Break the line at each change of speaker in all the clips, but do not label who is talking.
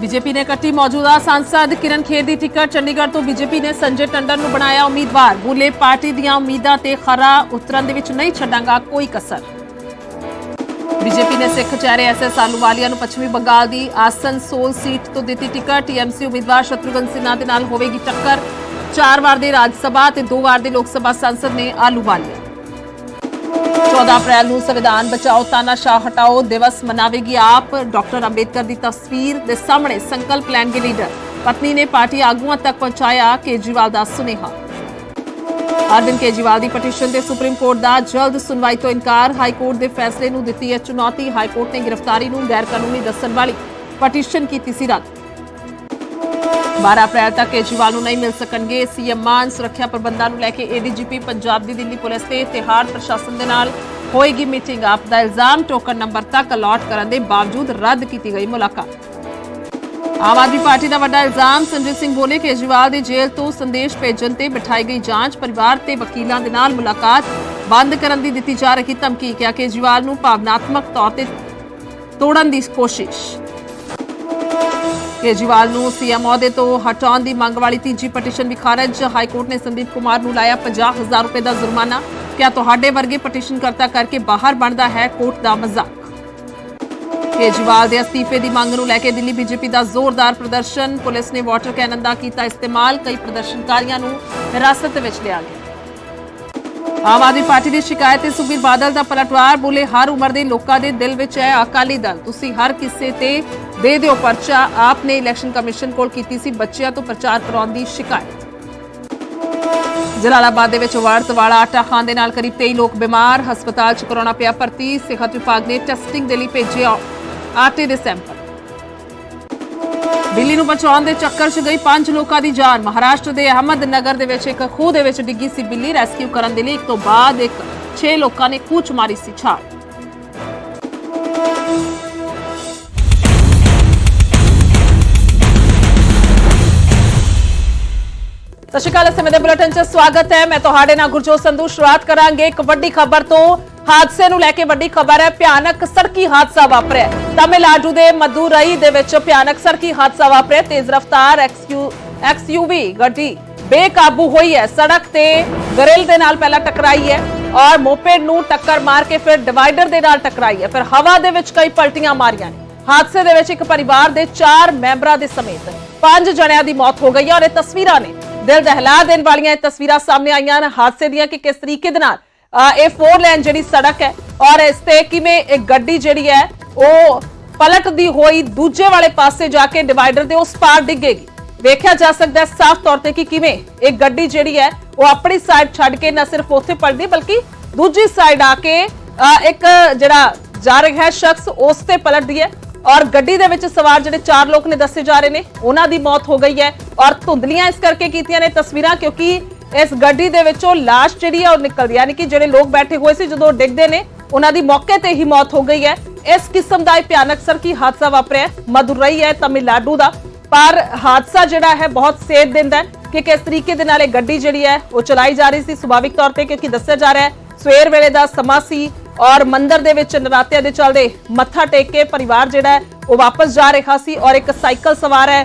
BJP ਨੇ ਕੱਟੀ ਮੌਜੂਦਾ ਸੰਸਦ ਕਿਰਨ ਖੇਰ ਦੀ ਟਿਕਟ ਚੰਡੀਗੜ੍ਹ ਤੋਂ ਬੀਜੇਪੀ ਨੇ ਸੰਜੇ ਟੰਡਨ ਨੂੰ ਬਣਾਇਆ ਉਮੀਦਵਾਰ। ਬੋਲੇ ਪਾਰਟੀ ਦੀਆਂ ਉਮੀਦਾਂ ਤੇ ਖਰਾ ਉਤਰਨ ਦੇ ਵਿੱਚ ਨਹੀਂ ਛੱਡਾਂਗਾ ਕੋਈ ਕਸਰ। ਬੀਜੇਪੀ ਨੇ ਸਿੱਖ ਚਿਹਰੇ ਐਸਐਸ ਆਲੂਵਾਲੀਆ ਨੂੰ ਪੱਛਮੀ ਬੰਗਾਲ ਦੀ ਆਸਨਸੋਲ ਸੀਟ ਤੋਂ ਦਿੱਤੀ ਟਿਕਟ। ਟੀਐਮਸੀ ਉਮੀਦਵਾਰ ਸ਼ਤਰੂਘਨ ਸਿਨਹਾ ਦੇ ਨਾਲ ਹੋਵੇਗੀ ਟੱਕਰ। ਚਾਰ ਵਾਰ ਦੇ ਰਾਜ ਸਭਾ ਤੇ ਦੋ ਵਾਰ ਦੇ ਲੋਕ ਸਭਾ ਸੰਸਦ ਨੇ ਆਲੂਵਾਲੀਆ 14 ਅਪ੍ਰੈਲ ਨੂੰ ਸੰਵਿਧਾਨ ਬਚਾਓ ਤਾਨਾਸ਼ਾਹ ਹਟਾਓ ਦਿਵਸ ਮਨਾਵੇਗੀ ਆਪ। ਡਾਕਟਰ ਅੰਬੇਦਕਰ ਦੀ ਤਸਵੀਰ ਦੇ ਸਾਹਮਣੇ ਸੰਕਲਪ ਲੈਣਗੇ ਲੀਡਰ। ਪਤਨੀ ਨੇ ਪਾਰਟੀ ਆਗੂਆਂ ਤੱਕ ਪਹੁੰਚਾਇਆ ਕੇਜਰੀਵਾਲ ਦਾ ਸੁਨੇਹਾ। ਅਰਵਿੰਦ ਕੇਜਰੀਵਾਲ ਦੀ ਪਟੀਸ਼ਨ ਤੇ ਸੁਪਰੀਮ ਕੋਰਟ ਦਾ ਜਲਦ ਸੁਣਵਾਈ ਤੋਂ ਇਨਕਾਰ। ਹਾਈ ਕੋਰਟ ਦੇ ਫੈਸਲੇ ਨੂੰ ਦਿੱਤੀ ਹੈ ਚੁਣੌਤੀ। ਹਾਈ ਕੋਰਟ ਨੇ ਗ੍ਰਿਫਤਾਰੀ ਨੂੰ ਗੈਰ ਕਾਨੂੰਨੀ ਦੱਸਣ ਵਾਲੀ ਪਟੀਸ਼ਨ ਕੀਤੀ ਸੀ ਰੱਦ। 12 ਅਪ੍ਰੈਲ ਤੱਕ ਕੇਜਰੀਵਾਲ ਨੂੰ ਨਹੀਂ ਮਿਲ ਸਕਣਗੇ। ਸੀਐਮ ਮਾਨ ਸੁਰੱਖਿਆ ਪ੍ਰਬੰਧਾਂ ਨੂੰ ਲੈ ਕੇ ਏਡੀਜੀਪੀ ਪੰਜਾਬ ਦੀ ਦਿੱਲੀ ਪੁਲਿਸ ਤੇ ਤਿਹਾੜ ਪ੍ਰਸ਼ਾਸਨ ਦੇ ਨਾਲ ਹੋਏਗੀ ਮੀਟਿੰਗ। ਆਪ ਦਾ ਇਲਜ਼ਾਮ ਟੋਕਨ ਨੰਬਰ ਤੱਕ ਅਲਾਟ ਕਰਨ ਦੇ ਬਾਵਜੂਦ ਰੱਦ ਕੀਤੀ ਗਈ ਮੁਲਾਕਾਤ। ਆਮ ਆਦਮੀ ਪਾਰਟੀ ਦਾ ਵੱਡਾ ਇਲਜ਼ਾਮ ਸੰਜੇ ਸਿੰਘ ਬੋਲੇ ਕੇਜਰੀਵਾਲ ਦੀ ਜੇਲ੍ਹ ਤੋਂ ਸੰਦੇਸ਼ ਭੇਜਣ ਤੇ ਬਿਠਾਈ ਗਈ ਜਾਂਚ, ਪਰਿਵਾਰ ਤੇ ਵਕੀਲਾਂ ਦੇ ਨਾਲ ਮੁਲਾਕਾਤ ਬੰਦ ਕਰਨ ਦੀ ਦਿੱਤੀ ਜਾ ਰਹੀ ਧਮਕੀ, ਕਿਹਾ ਕੇਜਰੀਵਾਲ ਨੂੰ ਭਾਵਨਾਤਮਕ ਤੌਰ ਤੇ ਤੋੜਨ ਦੀ ਕੋਸ਼ਿਸ਼। ਕੇਜਰੀਵਾਲ ਨੂੰ ਸੀਐਮ ਅਹੁਦੇ ਤੋਂ ਹਟਾਉਣ ਦੀ ਮੰਗ ਵਾਲੀ ਤੀਜੀ ਪਟੀਸ਼ਨ ਵੀ ਖਾਰਜ। ਹਾਈ ਕੋਰਟ ਨੇ ਸੰਦੀਪ ਕੁਮਾਰ ਨੂੰ ਲਾਇਆ 50000 ਰੁਪਏ ਦਾ ਜੁਰਮਾਨਾ। ਕਿਆ ਤੁਹਾਡੇ ਵਰਗੇ ਪਟੀਸ਼ਨ ਕਰਤਾ ਕਰਕੇ ਬਾਹਰ ਬਣਦਾ ਹੈ ਕੋਰਟ ਦਾ ਮਜ਼ਾਕ? ਕੇਜਰੀਵਾਲ ਦੇ ਅਸਤੀਫੇ ਦੀ ਮੰਗ ਨੂੰ ਲੈ ਕੇ ਦਿੱਲੀ ਬੀਜੇਪੀ ਦਾ ਜ਼ੋਰਦਾਰ ਪ੍ਰਦਰਸ਼ਨ। ਪੁਲਿਸ ਨੇ ਵਾਟਰ ਕੈਨਨ ਦਾ ਕੀਤਾ ਇਸਤੇਮਾਲ। ਕਈ ਪ੍ਰਦਰਸ਼ਨਕਾਰੀਆਂ ਨੂੰ ਹਿਰਾਸਤ ਵਿੱਚ ਲਿਆ ਗਿਆ। ਆਮ ਆਦਮੀ ਪਾਰਟੀ ਦੀ ਸ਼ਿਕਾਇਤ ਤੇ ਸੁਖਬੀਰ ਬਾਦਲ ਦਾ ਪਲਟਵਾਰ ਬੋਲੇ ਹਰ ਉਮਰ ਦੇ ਲੋਕਾਂ ਦੇ ਦਿਲ ਵਿੱਚ ਹੈ, ਅਕਾਲੀ ਦਲ। ਤੁਸੀਂ ਹਰ ਕਿਸੇ ਤੇ ਦੇ ਦਿਓ ਪਰਚਾ। ਆਪ ਨੇ ਇਲੈਕਸ਼ਨ ਕਮਿਸ਼ਨ ਕੋਲ ਕੀਤੀ ਸੀ ਬੱਚਿਆਂ ਤੋਂ ਪ੍ਰਚਾਰ ਕਰਾਉਣ ਦੀ ਸ਼ਿਕਾਇਤ। ਜਲਾਲਾਬਾਦ ਦੇ ਵਿੱਚ ਵਰਤ ਵਾਲਾ ਆਟਾ ਖਾਣ ਦੇ ਨਾਲ ਕਰੀਬ 23 ਲੋਕ ਬਿਮਾਰ। ਹਸਪਤਾਲ 'ਚ ਕਰੋਨਾ ਪਿਆ ਭਰਤੀ। ਸਿਹਤ ਵਿਭਾਗ ਨੇ ਟੈਸਟਿੰਗ ਦੇ ਲਈ ਭੇਜੇ ਆਟੇ ਦੇ ਸੈਂਪਲ। ਦਿੱਲੀ ਨੂੰ ਬਚਾਉਣ ਦੇ ਚੱਕਰ 'ਚ ਗਈ ਪੰਜ ਲੋਕਾਂ ਦੀ ਜਾਨ। ਮਹਾਰਾਸ਼ਟਰ ਦੇ ਅਹਿਮਦ ਨਗਰ ਦੇ ਵਿੱਚ ਇੱਕ ਖੂਹ ਦੇ ਵਿੱਚ ਡਿੱਗੀ ਸੀ ਬਿੱਲੀ। ਰੈਸਕਿਊ ਕਰਨ ਦੇ ਲਈ ਇੱਕ ਤੋਂ ਬਾਅਦ ਇੱਕ 6 ਲੋਕਾਂ ਨੇ ਕੂਚ ਮਾਰੀ ਸੀ ਛਾਲ। ਸਤਿ ਸ਼੍ਰੀ ਅਕਾਲ, ਇਸ ਸਮੇਂ ਦੇ ਬੁਲੇਟਿਨ 'ਚ ਸਵਾਗਤ ਹੈ। ਮੈਂ ਤੁਹਾਡੇ ਨਾਲ ਗੁਰਜੋਤ ਸੰਧੂ। ਸ਼ੁਰੂਆਤ ਕਰਾਂਗੇ ਇੱਕ ਵੱਡੀ ਖਬਰ ਤੋਂ। ਹਾਦਸੇ ਨੂੰ ਲੈ ਕੇ ਵੱਡੀ ਖਬਰ ਹੈ, ਭਿਆਨਕ ਸੜਕੀ ਹਾਦਸਾ ਵਾਪਰਿਆ। ਹੈ। ਤਾਮਿਲਨਾਡੂ ਦੇ ਮਦੁਰਈ ਦੇ ਵਿੱਚ ਭਿਆਨਕ ਸੜਕੀ ਹਾਦਸਾ ਵਾਪਰਿਆ। ਤੇਜ਼ ਰਫ਼ਤਾਰ ਐਕਸਯੂ, ਐਕਸਯੂਵੀ ਗੱਡੀ ਬੇਕਾਬੂ ਹੋਈ ਹੈ। ਸੜਕ ਤੇ ਗਰਿਲ ਦੇ ਨਾਲ ਪਹਿਲਾਂ ਟਕਰਾਈ ਹੈ ਔਰ ਮੋਪੇਡ ਨੂੰ ਟੱਕਰ ਮਾਰ ਕੇ ਫਿਰ ਡਿਵਾਈਡਰ ਦੇ ਨਾਲ ਟਕਰਾਈ ਹੈ। ਫਿਰ ਹਵਾ ਦੇ ਵਿੱਚ ਕਈ ਪਲਟੀਆਂ ਮਾਰੀਆਂ ਨੇ। ਹਾਦਸੇ ਦੇ ਵਿੱਚ ਇੱਕ ਪਰਿਵਾਰ ਦੇ 4 ਮੈਂਬਰਾਂ ਦੇ ਸਮੇਤ 5 ਜਣਿਆਂ ਦੀ ਮੌਤ ਹੋ ਗਈ ਹੈ ਔਰ ਇਹ ਤਸਵੀਰਾਂ ਨੇ ਦਿਲ ਦਹਿਲਾ ਦੇਣ ਵਾਲੀਆਂ ਇਹ ਤਸਵੀਰਾਂ ਸਾਹਮਣੇ ਆਈਆਂ ਹਨ ਹਾਦਸੇ ਦੀਆਂ ਕਿ ਕਿਸ ਤਰੀਕੇ ਦੇ ਨਾਲ ਇਹ 4 ਲੇਨ ਜਿਹੜੀ ਸੜਕ ਹੈ ਔਰ ਇਸ ਤੇ ਕਿਵੇਂ ਇੱਕ ਗੱਡੀ ਜਿਹੜੀ ਹੈ ਉਹ ਪਲਟਦੀ ਹੋਈ ਦੂਜੇ ਵਾਲੇ ਪਾਸੇ ਜਾ ਕੇ ਡਿਵਾਈਡਰ ਦੇ ਉਸ ਪਾਰ ਡਿੱਗੇਗੀ। ਵੇਖਿਆ ਜਾ ਸਕਦਾ ਹੈ ਸਾਫ਼ ਤੌਰ ਤੇ ਕਿ ਕਿਵੇਂ ਇਹ ਗੱਡੀ ਜਿਹੜੀ ਹੈ ਉਹ ਆਪਣੀ ਸਾਈਡ ਛੱਡ ਕੇ ਨਾ ਸਿਰਫ ਉੱਥੇ ਪਲਟਦੀ ਬਲਕਿ ਦੂਜੀ ਸਾਈਡ ਆ ਕੇ ਅ, ਇੱਕ ਜਿਹੜਾ ਜਾ ਰਿਹਾ ਸ਼ਖਸ ਉਸ ਤੇ ਪਲਟਦੀ ਹੈ। ਔਰ ਗੱਡੀ ਦੇ ਵਿੱਚ ਸਵਾਰ ਜਿਹੜੇ ਚਾਰ ਲੋਕ ਨੇ ਦੱਸੇ ਜਾ ਰਹੇ ਨੇ, ਉਹਨਾਂ ਦੀ ਮੌਤ ਹੋ ਗਈ ਹੈ ਔਰ ਧੁੰਦਲੀਆਂ ਇਸ ਕਰਕੇ ਕੀਤੀਆਂ ਨੇ ਤਸਵੀਰਾਂ ਕਿਉਂਕਿ ਇਸ ਗੱਡੀ ਦੇ ਵਿੱਚੋਂ ਲਾਸ਼ ਜਿਹੜੀ ਹੈ ਉਹ ਨਿਕਲਦੀ ਯਾਨੀ ਕਿ ਜਿਹੜੇ ਲੋਕ ਬੈਠੇ ਹੋਏ ਸੀ ਜਦੋਂ ਡਿੱਗਦੇ ਨੇ, ਉਹਨਾਂ ਦੀ ਮੌਕੇ ਤੇ ਹੀ ਮੌਤ ਹੋ ਗਈ ਹੈ। ਇਸ ਕਿਸਮ ਦਾ ਇਹ ਭਿਆਨਕ ਸੜਕੀ ਹਾਦਸਾ ਵਾਪਰਿਆ ਮਦੁਰਈ ਹੈ, ਤਮਿਲਨਾਡੂ ਦਾ। ਪਰ ਹਾਦਸਾ ਜਿਹੜਾ ਹੈ, ਬਹੁਤ ਸੇਧ ਦਿੰਦਾ ਹੈ ਕਿ ਕਿਸ ਤਰੀਕੇ ਦੇ ਨਾਲ ਇਹ ਗੱਡੀ ਜਿਹੜੀ ਹੈ, ਉਹ ਚਲਾਈ ਜਾ ਰਹੀ ਸੀ। ਸੁਭਾਵਿਕ ਤੌਰ ਤੇ ਕਿਉਂਕਿ ਦੱਸਿਆ ਜਾ ਰਿਹਾ ਹੈ, ਸਵੇਰ ਵੇਲੇ ਦਾ ਸਮਾਂ ਸੀ। ਔਰ ਮੰਦਰ ਦੇ ਵਿੱਚ ਨਰਾਤਿਆਂ ਦੇ ਚੱਲਦੇ ਮੱਥਾ ਟੇਕ ਕੇ ਪਰਿਵਾਰ ਜਿਹੜਾ ਹੈ ਉਹ ਵਾਪਸ ਜਾ ਰਿਹਾ ਸੀ ਔਰ ਇੱਕ ਸਾਈਕਲ ਸਵਾਰ ਹੈ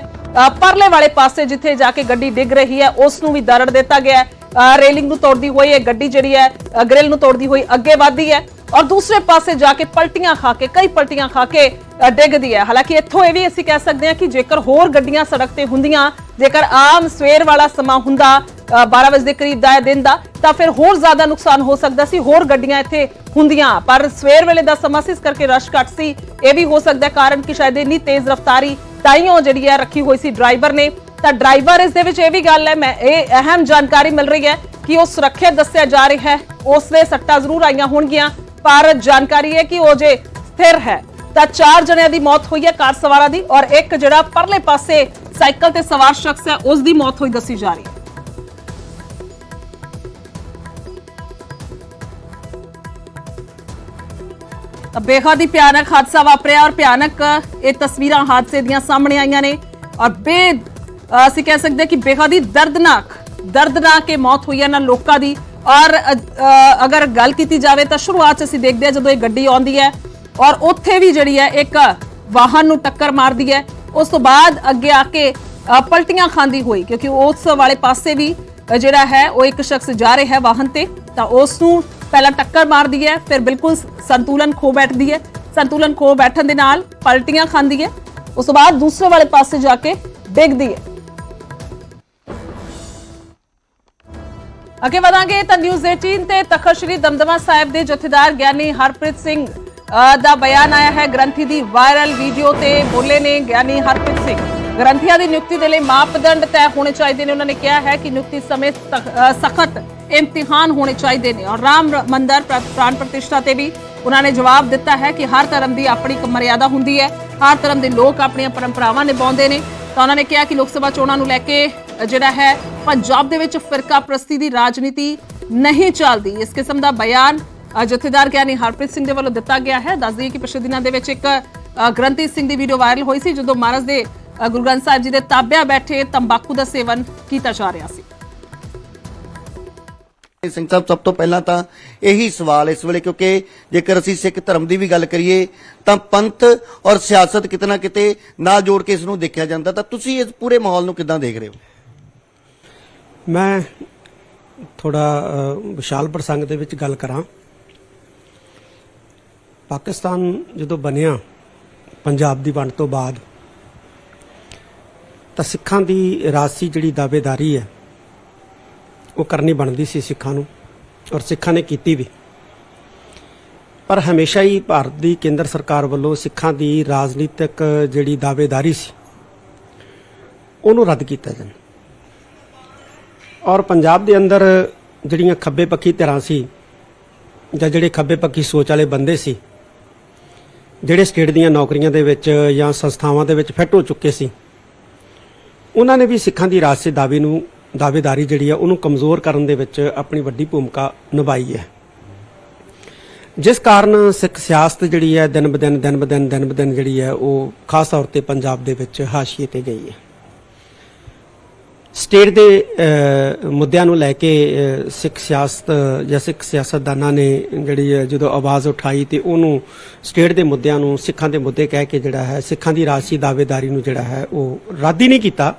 ਪਰਲੇ ਵਾਲੇ ਪਾਸੇ ਜਿੱਥੇ ਜਾ ਕੇ ਗੱਡੀ ਡਿੱਗ ਰਹੀ ਹੈ ਉਸ ਨੂੰ ਵੀ ਦਰੜ ਦਿੱਤਾ ਗਿਆ ਹੈ। ਰੇਲਿੰਗ ਨੂੰ ਤੋੜਦੀ ਹੋਈ ਇਹ ਗੱਡੀ ਜਿਹੜੀ ਹੈ ਅ, ਗ੍ਰਿਲ ਨੂੰ ਤੋੜਦੀ ਹੋਈ ਅੱਗੇ ਵਧਦੀ ਹੈ ਔਰ ਦੂਸਰੇ ਪਾਸੇ ਜਾ ਕੇ ਪਲਟੀਆਂ ਖਾ ਕੇ ਕਈ ਪਲਟੀਆਂ ਖਾ ਕੇ ਡਿੱਗਦੀ ਹੈ। ਹਾਲਾਂਕਿ ਇੱਥੋਂ ਇਹ ਵੀ ਅਸੀਂ ਕਹਿ ਸਕਦੇ ਹਾਂ ਕਿ ਜੇਕਰ ਹੋਰ ਗੱਡੀਆਂ ਸੜਕ ਤੇ ਹੁੰਦੀਆਂ ਜੇਕਰ ਆਮ ਸਵੇਰ ਵਾਲਾ ਸਮਾਂ ਹੁੰਦਾ 12 ਵਜੇ ਦੇ ਕਰੀਬ ਦਾ ਦਿਨ ਦਾ, ਤਾਂ ਫਿਰ ਹੋਰ ਜ਼ਿਆਦਾ ਨੁਕਸਾਨ ਹੋ ਸਕਦਾ ਸੀ, ਹੋਰ ਗੱਡੀਆਂ ਇੱਥੇ ਹੁੰਦੀਆਂ। ਪਰ ਸਵੇਰ ਵੇਲੇ ਦਾ ਸਮਾਂ ਸੀ, ਇਸ ਕਰਕੇ ਰਸ਼ ਘੱਟ ਸੀ। ਇਹ ਵੀ ਹੋ ਸਕਦਾ ਕਾਰਨ ਕਿ ਸ਼ਾਇਦ ਇੰਨੀ ਤੇਜ਼ ਰਫ਼ਤਾਰੀ ਤਾਈਓ ਜਿਹੜੀ ਹੈ ਰੱਖੀ ਹੋਈ ਸੀ ਡਰਾਈਵਰ ਨੇ। ਤਾਂ ਡਰਾਈਵਰ ਇਸ ਦੇ ਵਿੱਚ ਇਹ ਵੀ ਗੱਲ ਹੈ, ਮੈਂ ਇਹ ਅਹਿਮ ਜਾਣਕਾਰੀ ਮਿਲ ਰਹੀ ਹੈ ਕਿ ਉਹ ਸੁਰੱਖਿਅਤ ਦੱਸਿਆ ਜਾ ਰਿਹਾ ਹੈ, ਉਸ ਦੇ ਸੱਟਾਂ ਜ਼ਰੂਰ ਆਈਆਂ ਹੋਣਗੀਆਂ, ਪਰ ਜਾਣਕਾਰੀ ਹੈ ਕਿ ਉਹ ਜੇ ਸਥਿਰ ਹੈ, ਤਾਂ ਚਾਰ ਜਣਿਆਂ ਦੀ ਮੌਤ ਹੋਈ ਹੈ ਕਾਰ ਸਵਾਰਾਂ ਦੀ ਔਰ ਇੱਕ ਜਿਹੜਾ ਪਰਲੇ ਪਾਸੇ ਸਾਈਕਲ ਤੇ ਸਵਾਰ ਸ਼ਖਸ ਹੈ, ਉਸ ਦੀ ਮੌਤ ਹੋਈ ਦੱਸੀ ਜਾ ਰਹੀ ਹੈ। ਬੇਹੱਦ ਹੀ ਭਿਆਨਕ ਹਾਦਸਾ ਵਾਪਰਿਆ ਔਰ ਭਿਆਨਕ ਇਹ ਤਸਵੀਰਾਂ ਹਾਦਸੇ ਦੀਆਂ ਸਾਹਮਣੇ ਆਈਆਂ ਨੇ ਔਰ ਬੇ ਅਸੀਂ ਕਹਿ ਸਕਦੇ ਹਾਂ ਕਿ ਬੇਹੱਦ ਹੀ ਦਰਦਨਾਕ ਦਰਦਨਾਕ ਇਹ ਮੌਤ ਹੋਈ ਹੈ ਨਾ ਲੋਕਾਂ ਦੀ ਔਰ ਅਗਰ ਗੱਲ ਕੀਤੀ ਜਾਵੇ ਤਾਂ ਸ਼ੁਰੂਆਤ 'ਚ ਅਸੀਂ ਦੇਖਦੇ ਹਾਂ ਜਦੋਂ ਇਹ ਗੱਡੀ ਆਉਂਦੀ ਹੈ ਔਰ ਉੱਥੇ ਵੀ ਜਿਹੜੀ ਹੈ ਇੱਕ ਵਾਹਨ ਨੂੰ ਟੱਕਰ ਮਾਰਦੀ ਹੈ। ਉਸ ਤੋਂ ਬਾਅਦ ਅੱਗੇ ਆ ਕੇ ਪਲਟੀਆਂ ਖਾਂਦੀ ਹੋਈ ਕਿਉਂਕਿ ਉਸ ਵਾਲੇ ਪਾਸੇ ਵੀ ਜਿਹੜਾ ਹੈ ਉਹ ਇੱਕ ਸ਼ਖਸ ਜਾ ਰਿਹਾ ਹੈ ਵਾਹਨ ਤੇ ਤਾਂ ਉਸ ਨੂੰ ਪਹਿਲਾਂ ਟੱਕਰ ਮਾਰਦੀ ਹੈ ਫਿਰ ਬਿਲਕੁਲ ਸੰਤੁਲਨ ਖੋ ਬੈਠਦੀ ਹੈ। ਸੰਤੁਲਨ ਖੋ ਬੈਠਣ ਦੇ ਨਾਲ ਪਲਟੀਆਂ ਖਾਂਦੀ ਹੈ। ਉਸ ਤੋਂ ਬਾਅਦ ਦੂਸਰੇ ਵਾਲੇ ਪਾਸੇ ਜਾ ਕੇ ਡਿੱਗਦੀ ਹੈ। ਅੱਗੇ ਵਧਾਂਗੇ ਤਾਂ ਨਿਊਜ਼ 18 ਤੇ ਤਖਤ ਸ੍ਰੀ ਦਮਦਮਾ ਸਾਹਿਬ ਦੇ ਜਥੇਦਾਰ ਗਿਆਨੀ ਹਰਪ੍ਰੀਤ ਸਿੰਘ ਅ, ਦਾ ਬਿਆਨ ਆਇਆ ਹੈ। ਗ੍ਰੰਥੀ ਦੀ ਵਾਇਰਲ ਵੀਡੀਓ ਤੇ ਬੋਲੇ ਨੇ ਗਿਆਨੀ ਹਰਪ੍ਰੀਤ ਸਿੰਘ। ਗ੍ਰੰਥੀਆਂ ਦੀ ਨਿਯੁਕਤੀ ਦੇ ਲਈ ਮਾਪਦੰਡ ਤੈਅ ਹੋਣੇ ਚਾਹੀਦੇ ਨੇ। ਉਹਨਾਂ ਨੇ ਕਿਹਾ ਹੈ ਕਿ ਨਿਯੁਕਤੀ ਸਮੇਂ ਸਖਤ ਇਮਤਿਹਾਨ ਹੋਣੇ ਚਾਹੀਦੇ ਨੇ ਔਰ ਰਾਮ ਮੰਦਰ ਪ੍ਰਾਣ ਪ੍ਰਤਿਸ਼ਠਾ ਤੇ ਵੀ ਉਹਨਾਂ ਨੇ ਜਵਾਬ ਦਿੱਤਾ ਹੈ ਕਿ ਹਰ ਧਰਮ ਦੀ ਆਪਣੀ ਇੱਕ ਮਰਿਆਦਾ ਹੁੰਦੀ ਹੈ ਹਰ ਧਰਮ ਦੇ ਲੋਕ ਆਪਣੀਆਂ ਪਰੰਪਰਾਵਾਂ ਨਿਭਾਉਂਦੇ ਨੇ ਤਾਂ ਉਹਨਾਂ ਨੇ ਕਿਹਾ ਕਿ ਲੋਕ ਸਭਾ ਚੋਣਾਂ ਨੂੰ ਲੈ ਕੇ ਜਿਹੜਾ ਹੈ ਪੰਜਾਬ ਦੇ ਵਿੱਚ ਫਿਰਕਾ ਪ੍ਰਸਤੀ ਦੀ ਰਾਜਨੀਤੀ ਨਹੀਂ ਚੱਲਦੀ ਇਸ ਕਿਸਮ ਦਾ ਬਿਆਨ ਜਥੇਦਾਰ ਗਿਆਨੀ ਹਰਪ੍ਰੀਤ ਸਿੰਘ ਦੇ ਵੱਲੋਂ ਦਿੱਤਾ ਗਿਆ ਹੈ ਦੱਸ ਦਈਏ ਕਿ ਪਿਛਲੇ ਦਿਨਾਂ ਦੇ ਵਿੱਚ ਇੱਕ ਗ੍ਰੰਥੀ ਸਿੰਘ ਦੀ ਵੀਡੀਓ ਵਾਇਰਲ ਹੋਈ ਸੀ ਜਦੋਂ ਮਹਾਰਾਜ ਦੇ ਗੁਰੂ ਗ੍ਰੰਥ ਸਾਹਿਬ ਜੀ ਦੇ ਤਾਬਿਆਂ ਬੈਠੇ ਤੰਬਾਕੂ ਦਾ ਸੇਵਨ ਕੀਤਾ ਜਾ ਰਿਹਾ ਸੀ
ਸਿੰਘ ਸਾਹਿਬ, ਸਭ ਤੋਂ ਪਹਿਲਾਂ ਤਾਂ ਇਹੀ ਸਵਾਲ ਇਸ ਵੇਲੇ, ਕਿਉਂਕਿ ਜੇਕਰ ਅਸੀਂ ਸਿੱਖ ਧਰਮ ਦੀ ਵੀ ਗੱਲ ਕਰੀਏ, ਤਾਂ ਪੰਥ ਔਰ ਸਿਆਸਤ ਕਿਤੇ ਨਾ ਕਿਤੇ ਨਾਲ ਜੋੜ ਕੇ ਇਸ ਨੂੰ ਦੇਖਿਆ ਜਾਂਦਾ। ਤਾਂ ਤੁਸੀਂ ਇਸ ਪੂਰੇ ਮਾਹੌਲ ਨੂੰ ਕਿੱਦਾਂ ਦੇਖ ਰਹੇ ਹੋ?
ਮੈਂ ਥੋੜਾ ਵਿਸ਼ਾਲ ਪ੍ਰਸੰਗ ਦੇ ਵਿੱਚ ਗੱਲ ਕਰਾਂ। ਪਾਕਿਸਤਾਨ ਜਦੋਂ ਬਣਿਆ, ਪੰਜਾਬ ਦੀ ਵੰਡ ਤੋਂ ਬਾਅਦ, ਤਾਂ ਸਿੱਖਾਂ ਦੀ ਰਾਜਸੀ ਜਿਹੜੀ ਦਾਅਵੇਦਾਰੀ ਹੈ ਉਹ ਕਰਨੀ ਬਣਦੀ ਸੀ ਸਿੱਖਾਂ ਨੂੰ ਔਰ ਸਿੱਖਾਂ ਨੇ ਕੀਤੀ ਵੀ। ਪਰ ਹਮੇਸ਼ਾ ਹੀ ਭਾਰਤ ਦੀ ਕੇਂਦਰ ਸਰਕਾਰ ਵੱਲੋਂ ਸਿੱਖਾਂ ਦੀ ਰਾਜਨੀਤਿਕ ਜਿਹੜੀ ਦਾਅਵੇਦਾਰੀ ਸੀ, ਉਹਨੂੰ ਰੱਦ ਕੀਤਾ ਜਾਂਦਾ ਔਰ ਪੰਜਾਬ ਦੇ ਅੰਦਰ ਜਿਹੜੀਆਂ ਖੱਬੇ ਪੱਖੀ ਧਿਰਾਂ ਸੀ ਜਾਂ ਜਿਹੜੇ ਖੱਬੇ ਪੱਖੀ ਸੋਚ ਵਾਲੇ ਬੰਦੇ ਸੀ, ਜਿਹੜੇ ਸਟੇਟ ਦੀਆਂ ਨੌਕਰੀਆਂ ਦੇ ਵਿੱਚ ਜਾਂ ਸੰਸਥਾਵਾਂ ਦੇ ਵਿੱਚ ਫਿੱਟ ਹੋ ਚੁੱਕੇ ਸੀ, ਉਹਨਾਂ ਨੇ ਵੀ ਸਿੱਖਾਂ ਦੀ ਰਾਜਸੀ ਦਾਅਵੇ ਨੂੰ ਦਾਅਵੇਦਾਰੀ ਜਿਹੜੀ ਆ, ਉਹਨੂੰ ਕਮਜ਼ੋਰ ਕਰਨ ਦੇ ਵਿੱਚ ਆਪਣੀ ਵੱਡੀ ਭੂਮਿਕਾ ਨਿਭਾਈ ਹੈ। ਜਿਸ ਕਾਰਨ ਸਿੱਖ ਸਿਆਸਤ ਜਿਹੜੀ ਹੈ, ਦਿਨ ਬਦਿਨ ਦਿਨ ਬਦਿਨ ਦਿਨ ਬਦਿਨ ਜਿਹੜੀ ਹੈ, ਉਹ ਖਾਸ ਤੌਰ ਤੇ ਪੰਜਾਬ ਦੇ ਵਿੱਚ ਹਾਸ਼ੀਏ ਤੇ ਗਈ ਹੈ। ਸਟੇਟ ਦੇ ਮੁੱਦਿਆਂ ਨੂੰ ਲੈ ਕੇ ਸਿੱਖ ਸਿਆਸਤ ਜਾਂ ਸਿੱਖ ਸਿਆਸਤਦਾਨਾਂ ਨੇ ਜਿਹੜੀ ਹੈ, ਜਦੋਂ ਆਵਾਜ਼ ਉਠਾਈ ਤੇ ਉਹਨੂੰ ਸਟੇਟ ਦੇ ਮੁੱਦਿਆਂ ਨੂੰ ਸਿੱਖਾਂ ਦੇ ਮੁੱਦੇ ਕਹਿ ਕੇ ਜਿਹੜਾ ਹੈ, ਸਿੱਖਾਂ ਦੀ ਰਾਜਸੀ ਦਾਅਵੇਦਾਰੀ ਨੂੰ ਜਿਹੜਾ ਹੈ, ਉਹ ਰੱਦ ਹੀ ਨਹੀਂ ਕੀਤਾ।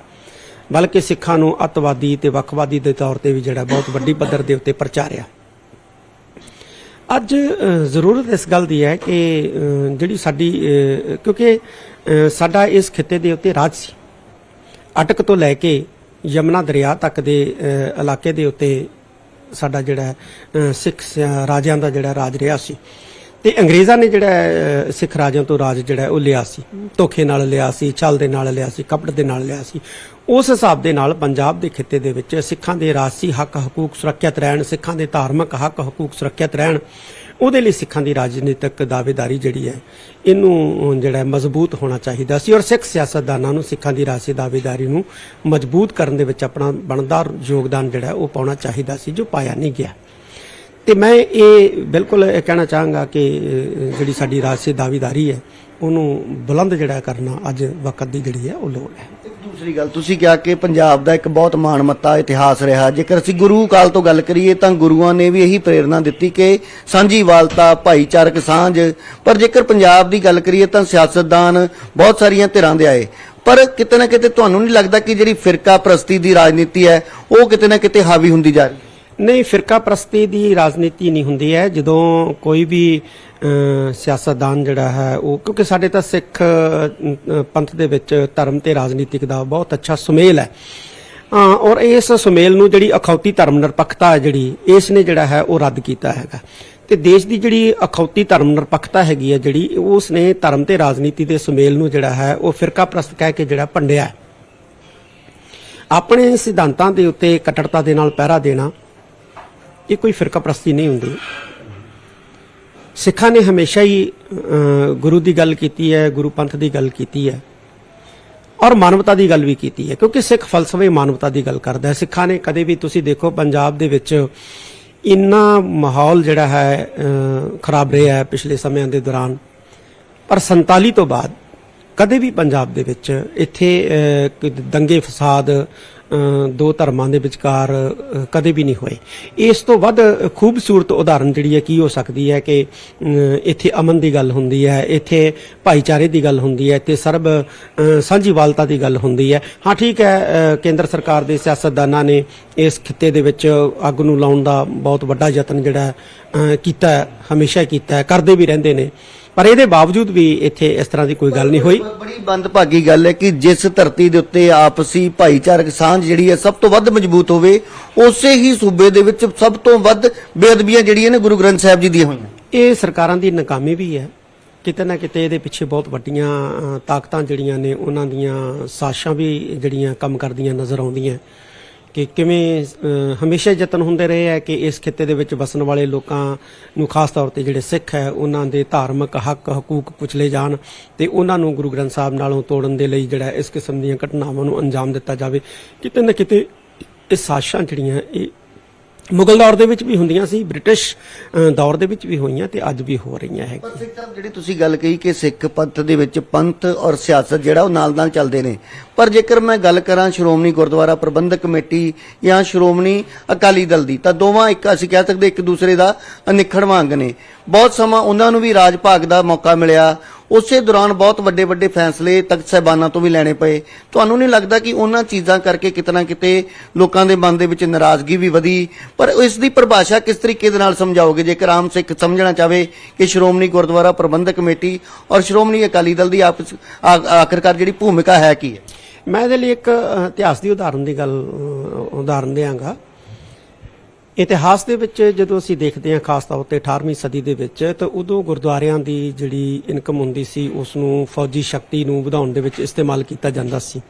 ਬਲਕਿ ਸਿੱਖਾਂ ਨੂੰ ਅੱਤਵਾਦੀ ਤੇ ਵੱਖਵਾਦੀ ਦੇ ਤੌਰ ਤੇ ਵੀ ਜਿਹੜਾ ਬਹੁਤ ਵੱਡੀ ਪੱਧਰ ਦੇ ਉੱਤੇ ਪ੍ਰਚਾਰਿਆ। ਅੱਜ ਜ਼ਰੂਰਤ ਇਸ ਗੱਲ ਦੀ ਹੈ ਕਿ ਜਿਹੜੀ ਸਾਡੀ ਕਿਉਂਕਿ ਸਾਡਾ ਇਸ ਖਿੱਤੇ ਦੇ ਉੱਤੇ ਰਾਜ ਸੀ। ਅਟਕ ਤੋਂ ਲੈ ਕੇ ਯਮਨਾ ਦਰਿਆ ਤੱਕ ਦੇ ਇਲਾਕੇ ਦੇ ਉੱਤੇ ਸਾਡਾ ਜਿਹੜਾ ਸਿੱਖ ਰਾਜਿਆਂ ਦਾ ਜਿਹੜਾ ਰਾਜ ਰਿਹਾ ਸੀ। ਤੇ ਅੰਗਰੇਜ਼ਾਂ ਨੇ ਜਿਹੜਾ ਸਿੱਖ ਰਾਜਾਂ ਤੋਂ ਰਾਜ ਜਿਹੜਾ ਉਹ ਲਿਆ ਸੀ। ਧੋਖੇ ਨਾਲ ਲਿਆ ਸੀ, ਛਲ ਦੇ ਨਾਲ ਲਿਆ ਸੀ, ਕਪਟ ਦੇ ਨਾਲ ਲਿਆ ਸੀ। ਉਸ ਹਿਸਾਬ ਦੇ ਨਾਲ ਪੰਜਾਬ ਦੇ ਖਿੱਤੇ ਦੇ ਵਿੱਚ ਸਿੱਖਾਂ ਦੇ ਰਾਜਸੀ ਹੱਕ, ਹਕੂਕ ਸੁਰੱਖਿਅਤ ਰਹਿਣ, ਸਿੱਖਾਂ ਦੇ ਧਾਰਮਿਕ ਹੱਕ, ਹਕੂਕ ਸੁਰੱਖਿਅਤ ਰਹਿਣ, ਉਹਦੇ ਲਈ ਸਿੱਖਾਂ ਦੀ ਰਾਜਨੀਤਿਕ ਦਾਅਵੇਦਾਰੀ ਜਿਹੜੀ ਹੈ, ਇਹਨੂੰ ਜਿਹੜਾ ਮਜ਼ਬੂਤ ਹੋਣਾ ਚਾਹੀਦਾ ਸੀ। ਔਰ ਸਿੱਖ ਸਿਆਸਤਦਾਨਾਂ ਨੂੰ ਸਿੱਖਾਂ ਦੀ ਰਾਜਸੀ ਦਾਅਵੇਦਾਰੀ ਨੂੰ ਮਜ਼ਬੂਤ ਕਰਨ ਦੇ ਵਿੱਚ ਆਪਣਾ ਬਣਦਾ ਯੋਗਦਾਨ ਜਿਹੜਾ ਉਹ ਪਾਉਣਾ ਚਾਹੀਦਾ ਸੀ, ਜੋ ਪਾਇਆ ਨਹੀਂ ਗਿਆ। ਤੇ ਮੈਂ ਇਹ ਬਿਲਕੁਲ ਇਹ ਕਹਿਣਾ ਚਾਹਾਂਗਾ ਕਿ ਜਿਹੜੀ ਸਾਡੀ ਰਾਜਸੀ ਦਾਅਵੇਦਾਰੀ ਹੈ, ਉਹਨੂੰ ਬੁਲੰਦ ਜਿਹੜਾ ਕਰਨਾ ਅੱਜ ਵਕਤ ਦੀ ਜਿਹੜੀ ਹੈ, ਉਹ ਲੋੜ ਹੈ।
ਦੂਸਰੀ ਗੱਲ, ਤੁਸੀਂ ਕਿਹਾ ਕਿ ਪੰਜਾਬ ਦਾ ਇੱਕ ਬਹੁਤ ਮਾਣਮੱਤਾ ਇਤਿਹਾਸ ਰਿਹਾ। ਜੇਕਰ ਅਸੀਂ ਗੁਰੂ ਕਾਲ ਤੋਂ ਗੱਲ ਕਰੀਏ, ਤਾਂ ਗੁਰੂਆਂ ਨੇ ਵੀ ਇਹੀ ਪ੍ਰੇਰਣਾ ਦਿੱਤੀ ਕਿ ਸਾਂਝੀਵਾਲਤਾ ਭਾਈਚਾਰਕ ਸਾਂਝ। ਪਰ ਜੇਕਰ ਪੰਜਾਬ ਦੀ ਗੱਲ ਕਰੀਏ, ਤਾਂ ਸਿਆਸਤਦਾਨ ਬਹੁਤ ਸਾਰੀਆਂ ਧਿਰਾਂ ਦੇ ਆਏ। ਪਰ ਕਿਤੇ ਨਾ ਕਿਤੇ ਤੁਹਾਨੂੰ ਨਹੀਂ ਲੱਗਦਾ ਕਿ ਜਿਹੜੀ ਫਿਰਕਾ ਪ੍ਰਸਤੀ ਦੀ ਰਾਜਨੀਤੀ ਹੈ, ਉਹ ਕਿਤੇ ਨਾ ਕਿਤੇ ਹਾਵੀ ਹੁੰਦੀ ਜਾ ਰਹੀ
ਨਹੀਂ, ਫਿਰਕਾ ਪ੍ਰਸਤੀ ਦੀ ਰਾਜਨੀਤੀ ਨਹੀਂ ਹੁੰਦੀ ਹੈ। ਜਦੋਂ ਕੋਈ ਵੀ ਸਿਆਸਤਦਾਨ ਜਿਹੜਾ ਹੈ, ਉਹ ਕਿਉਂਕਿ ਸਾਡੇ ਤਾਂ ਸਿੱਖ ਪੰਥ ਦੇ ਵਿੱਚ ਧਰਮ ਤੇ ਰਾਜਨੀਤਿਕ ਦਾ ਬਹੁਤ ਅੱਛਾ ਸੁਮੇਲ ਹੈ। ਔਰ ਇਸ ਸੁਮੇਲ ਨੂੰ ਜਿਹੜੀ ਅਖੌਤੀ ਧਰਮ ਨਿਰਪੱਖਤਾ ਹੈ ਜਿਹੜੀ, ਇਸ ਨੇ ਜਿਹੜਾ ਹੈ, ਉਹ ਰੱਦ ਕੀਤਾ ਹੈਗਾ। ਤੇ ਦੇਸ਼ ਦੀ ਜਿਹੜੀ ਅਖੌਤੀ ਧਰਮ ਨਿਰਪੱਖਤਾ ਹੈਗੀ ਹੈ ਜਿਹੜੀ, ਉਸ ਨੇ ਧਰਮ ਤੇ ਰਾਜਨੀਤੀ ਦੇ ਸੁਮੇਲ ਨੂੰ ਜਿਹੜਾ ਹੈ, ਉਹ ਫਿਰਕਾ ਪ੍ਰਸਤ ਕਹਿ ਕੇ ਜਿਹੜਾ ਭੰਡਿਆ ਆਪਣੇ ਸਿਧਾਂਤਾਂ ਦੇ ਉੱਤੇ ਕੱਟੜਤਾ ਦੇ ਨਾਲ ਪਹਿਰਾ ਦੇਣਾ ਇਹ ਕੋਈ ਫਿਰਕਾ ਪ੍ਰਸਤੀ ਨਹੀਂ ਹੁੰਦੀ। ਸਿੱਖਾਂ ਨੇ ਹਮੇਸ਼ਾ ਹੀ ਗੁਰੂ ਦੀ ਗੱਲ ਕੀਤੀ ਹੈ, ਗੁਰੂ ਪੰਥ ਦੀ ਗੱਲ ਕੀਤੀ ਹੈ ਔਰ ਮਾਨਵਤਾ ਦੀ ਗੱਲ ਵੀ ਕੀਤੀ ਹੈ, ਕਿਉਂਕਿ ਸਿੱਖ ਫਲਸਫੇ ਮਾਨਵਤਾ ਦੀ ਗੱਲ ਕਰਦਾ ਹੈ। ਸਿੱਖਾਂ ਨੇ ਕਦੇ ਵੀ ਤੁਸੀਂ ਦੇਖੋ ਪੰਜਾਬ ਦੇ ਵਿੱਚ ਇੰਨਾ ਮਾਹੌਲ ਜਿਹੜਾ ਹੈ ਖਰਾਬ ਰਿਹਾ ਹੈ ਪਿਛਲੇ ਸਮਿਆਂ ਦੇ ਦੌਰਾਨ। ਪਰ 47 ਤੋਂ ਬਾਅਦ ਕਦੇ ਵੀ ਪੰਜਾਬ ਦੇ ਵਿੱਚ ਇੱਥੇ ਦੰਗੇ ਫਸਾਦ ਦੋ ਧਰਮਾਂ ਦੇ ਵਿਚਕਾਰ ਕਦੇ ਵੀ ਨਹੀਂ ਹੋਏ। ਇਸ ਤੋਂ ਵੱਧ ਖੂਬਸੂਰਤ ਉਦਾਹਰਨ ਜਿਹੜੀ ਹੈ, ਕੀ ਹੋ ਸਕਦੀ ਹੈ ਕਿ ਇੱਥੇ ਅਮਨ ਦੀ ਗੱਲ ਹੁੰਦੀ ਹੈ, ਇੱਥੇ ਭਾਈਚਾਰੇ ਦੀ ਗੱਲ ਹੁੰਦੀ ਹੈ, ਇੱਥੇ ਸਰਬ ਸਾਂਝੀਵਾਲਤਾ ਦੀ ਗੱਲ ਹੁੰਦੀ ਹੈ। ਹਾਂ, ਠੀਕ ਹੈ ਕੇਂਦਰ ਸਰਕਾਰ ਦੇ ਸਿਆਸਤਦਾਨਾਂ ਨੇ ਇਸ ਖਿੱਤੇ ਦੇ ਵਿੱਚ ਅੱਗ ਨੂੰ ਲਾਉਣ ਦਾ ਬਹੁਤ ਵੱਡਾ ਯਤਨ ਜਿਹੜਾ ਕੀਤਾ ਹਮੇਸ਼ਾ ਹੀ ਕੀਤਾ ਕਰਦੇ ਵੀ ਰਹਿੰਦੇ ਨੇ। ਪਰ ਇਹਦੇ ਬਾਵਜੂਦ ਵੀ ਇੱਥੇ ਇਸ ਤਰ੍ਹਾਂ ਦੀ ਕੋਈ ਗੱਲ ਨਹੀਂ ਹੋਈ।
ਬੜੀ ਬੰਦਭਾਗੀ ਗੱਲ ਹੈ ਕਿ ਜਿਸ ਧਰਤੀ ਦੇ ਉੱਤੇ ਆਪਸੀ ਭਾਈਚਾਰਕ ਸਾਂਝ ਜਿਹੜੀ ਹੈ ਸਭ ਤੋਂ ਵੱਧ ਮਜ਼ਬੂਤ ਹੋਵੇ ਉਸੇ ਹੀ ਸੂਬੇ ਦੇ ਵਿੱਚ ਸਭ ਤੋਂ ਵੱਧ ਬੇਅਦਬੀਆਂ ਜਿਹੜੀਆਂ ਨੇ ਗੁਰੂ ਗ੍ਰੰਥ ਸਾਹਿਬ ਜੀ ਦੀਆਂ ਹੋਈਆਂ।
ਇਹ ਸਰਕਾਰਾਂ ਦੀ ਨਾਕਾਮੀ ਵੀ ਹੈ। ਕਿਤੇ ਨਾ ਕਿਤੇ ਇਹਦੇ ਪਿੱਛੇ ਬਹੁਤ ਵੱਡੀਆਂ ਤਾਕਤਾਂ ਜਿਹੜੀਆਂ ਨੇ ਉਹਨਾਂ ਦੀਆਂ ਸਾਜ਼ਿਸ਼ਾਂ ਵੀ ਜਿਹੜੀਆਂ ਕੰਮ ਕਰਦੀਆਂ ਨਜ਼ਰ ਆਉਂਦੀਆਂ। ਕਿ ਕਿਵੇਂ ਹਮੇਸ਼ਾ ਯਤਨ ਹੁੰਦੇ ਰਹੇ ਹੈ ਕਿ ਇਸ ਖਿੱਤੇ ਦੇ ਵਿੱਚ ਵਸਣ ਵਾਲੇ ਲੋਕਾਂ ਨੂੰ ਖਾਸ ਤੌਰ ਤੇ ਜਿਹੜੇ ਸਿੱਖ ਹੈ, ਉਹਨਾਂ ਦੇ ਧਾਰਮਿਕ ਹੱਕ, ਹਕੂਕ ਪੁੱਛਲੇ ਜਾਣ ਤੇ ਉਹਨਾਂ ਨੂੰ ਗੁਰੂ ਗ੍ਰੰਥ ਸਾਹਿਬ ਨਾਲੋਂ ਤੋੜਨ ਦੇ ਲਈ ਜਿਹੜਾ ਇਸ ਕਿਸਮ ਦੀਆਂ ਘਟਨਾਵਾਂ ਨੂੰ ਅੰਜਾਮ ਦਿੱਤਾ ਜਾਵੇ। ਕਿਤੇ ਨਾ ਕਿਤੇ ਇਹ ਸਾਸ਼ਾਂ ਜਿਹੜੀਆਂ ਇਹ ਮੁਗਲ ਦੌਰ ਦੇ ਵਿੱਚ ਵੀ ਹੁੰਦੀਆਂ ਸੀ, ਬ੍ਰਿਟਿਸ਼ ਦੌਰ ਦੇ ਵਿੱਚ ਵੀ ਹੋਈਆਂ ਤੇ ਅੱਜ ਵੀ ਹੋ ਰਹੀਆਂ ਹੈ
ਪਰ ਸਿੱਖ ਸਾਹਿਬ ਜਿਹੜੀ ਤੁਸੀਂ ਗੱਲ ਕਹੀ ਕਿ ਸਿੱਖ ਪੰਥ ਦੇ ਵਿੱਚ ਪੰਥ ਔਰ ਸਿਆਸਤ ਜਿਹੜਾ ਉਹ ਨਾਲ-ਨਾਲ ਚੱਲਦੇ ਨੇ। ਪਰ ਜੇਕਰ ਮੈਂ ਗੱਲ ਕਰਾਂ ਸ਼੍ਰੋਮਣੀ ਗੁਰਦੁਆਰਾ ਪ੍ਰਬੰਧਕ ਕਮੇਟੀ ਜਾਂ ਸ਼੍ਰੋਮਣੀ ਅਕਾਲੀ ਦਲ ਦੀ, ਤਾਂ ਦੋਵਾਂ ਇੱਕ ਅਸੀਂ ਕਹਿ ਸਕਦੇ ਇੱਕ ਦੂਸਰੇ ਦਾ ਅਨਿਖੜਵਾਂ ਅੰਗ ਨੇ। ਬਹੁਤ ਸਮਾਂ ਉਹਨਾਂ ਨੂੰ ਵੀ ਰਾਜ ਭਾਗ ਦਾ ਮੌਕਾ ਮਿਲਿਆ ਉਸੇ ਦੌਰਾਨ ਬਹੁਤ ਵੱਡੇ ਵੱਡੇ ਫੈਸਲੇ ਤਖਤ ਸਾਹਿਬਾਨਾਂ ਤੋਂ ਵੀ ਲੈਣੇ ਪਏ। ਤੁਹਾਨੂੰ ਨਹੀਂ ਲੱਗਦਾ ਕਿ ਉਹਨਾਂ ਚੀਜ਼ਾਂ ਕਰਕੇ ਕਿਤਨਾ ਕਿਤੇ ਲੋਕਾਂ ਦੇ ਮਨ ਦੇ ਵਿੱਚ ਨਾਰਾਜ਼ਗੀ ਵੀ ਵਧੀ? ਪਰ ਇਸ ਦੀ ਪਰਿਭਾਸ਼ਾ ਕਿਸ ਤਰੀਕੇ ਦੇ ਨਾਲ ਸਮਝਾਓਗੇ? ਜੇਕਰ ਆਮ ਸਿੱਖ ਸਮਝਣਾ ਚਾਹਵੇ ਕਿ ਸ਼੍ਰੋਮਣੀ ਗੁਰਦੁਆਰਾ ਪ੍ਰਬੰਧਕ ਕਮੇਟੀ ਔਰ ਸ਼੍ਰੋਮਣੀ ਅਕਾਲੀ ਦਲ ਦੀ ਆਪਸ, ਆ- ਆਖਰਕਾਰ ਜਿਹੜੀ ਭੂਮਿਕਾ ਹੈ ਕੀ ਹੈ?
ਮੈਂ ਇਹਦੇ ਲਈ ਇੱਕ ਇਤਿਹਾਸ ਦੀ ਉਦਾਹਰਨ ਦੀ ਗੱਲ ਉਦਾਹਰਨ ਦਿਆਂਗਾ। ਇਤਿਹਾਸ ਦੇ ਵਿੱਚ ਜਦੋਂ ਅਸੀਂ ਦੇਖਦੇ ਹਾਂ ਖਾਸ ਤੌਰ ਤੇ 18ਵੀਂ ਸਦੀ ਦੇ ਵਿੱਚ, ਤਾਂ ਉਦੋਂ ਗੁਰਦੁਆਰਿਆਂ ਦੀ ਜਿਹੜੀ ਇਨਕਮ ਹੁੰਦੀ ਸੀ ਉਸ ਨੂੰ ਫੌਜੀ ਸ਼ਕਤੀ ਨੂੰ ਵਧਾਉਣ ਦੇ ਵਿੱਚ ਇਸਤੇਮਾਲ ਕੀਤਾ ਜਾਂਦਾ ਸੀ।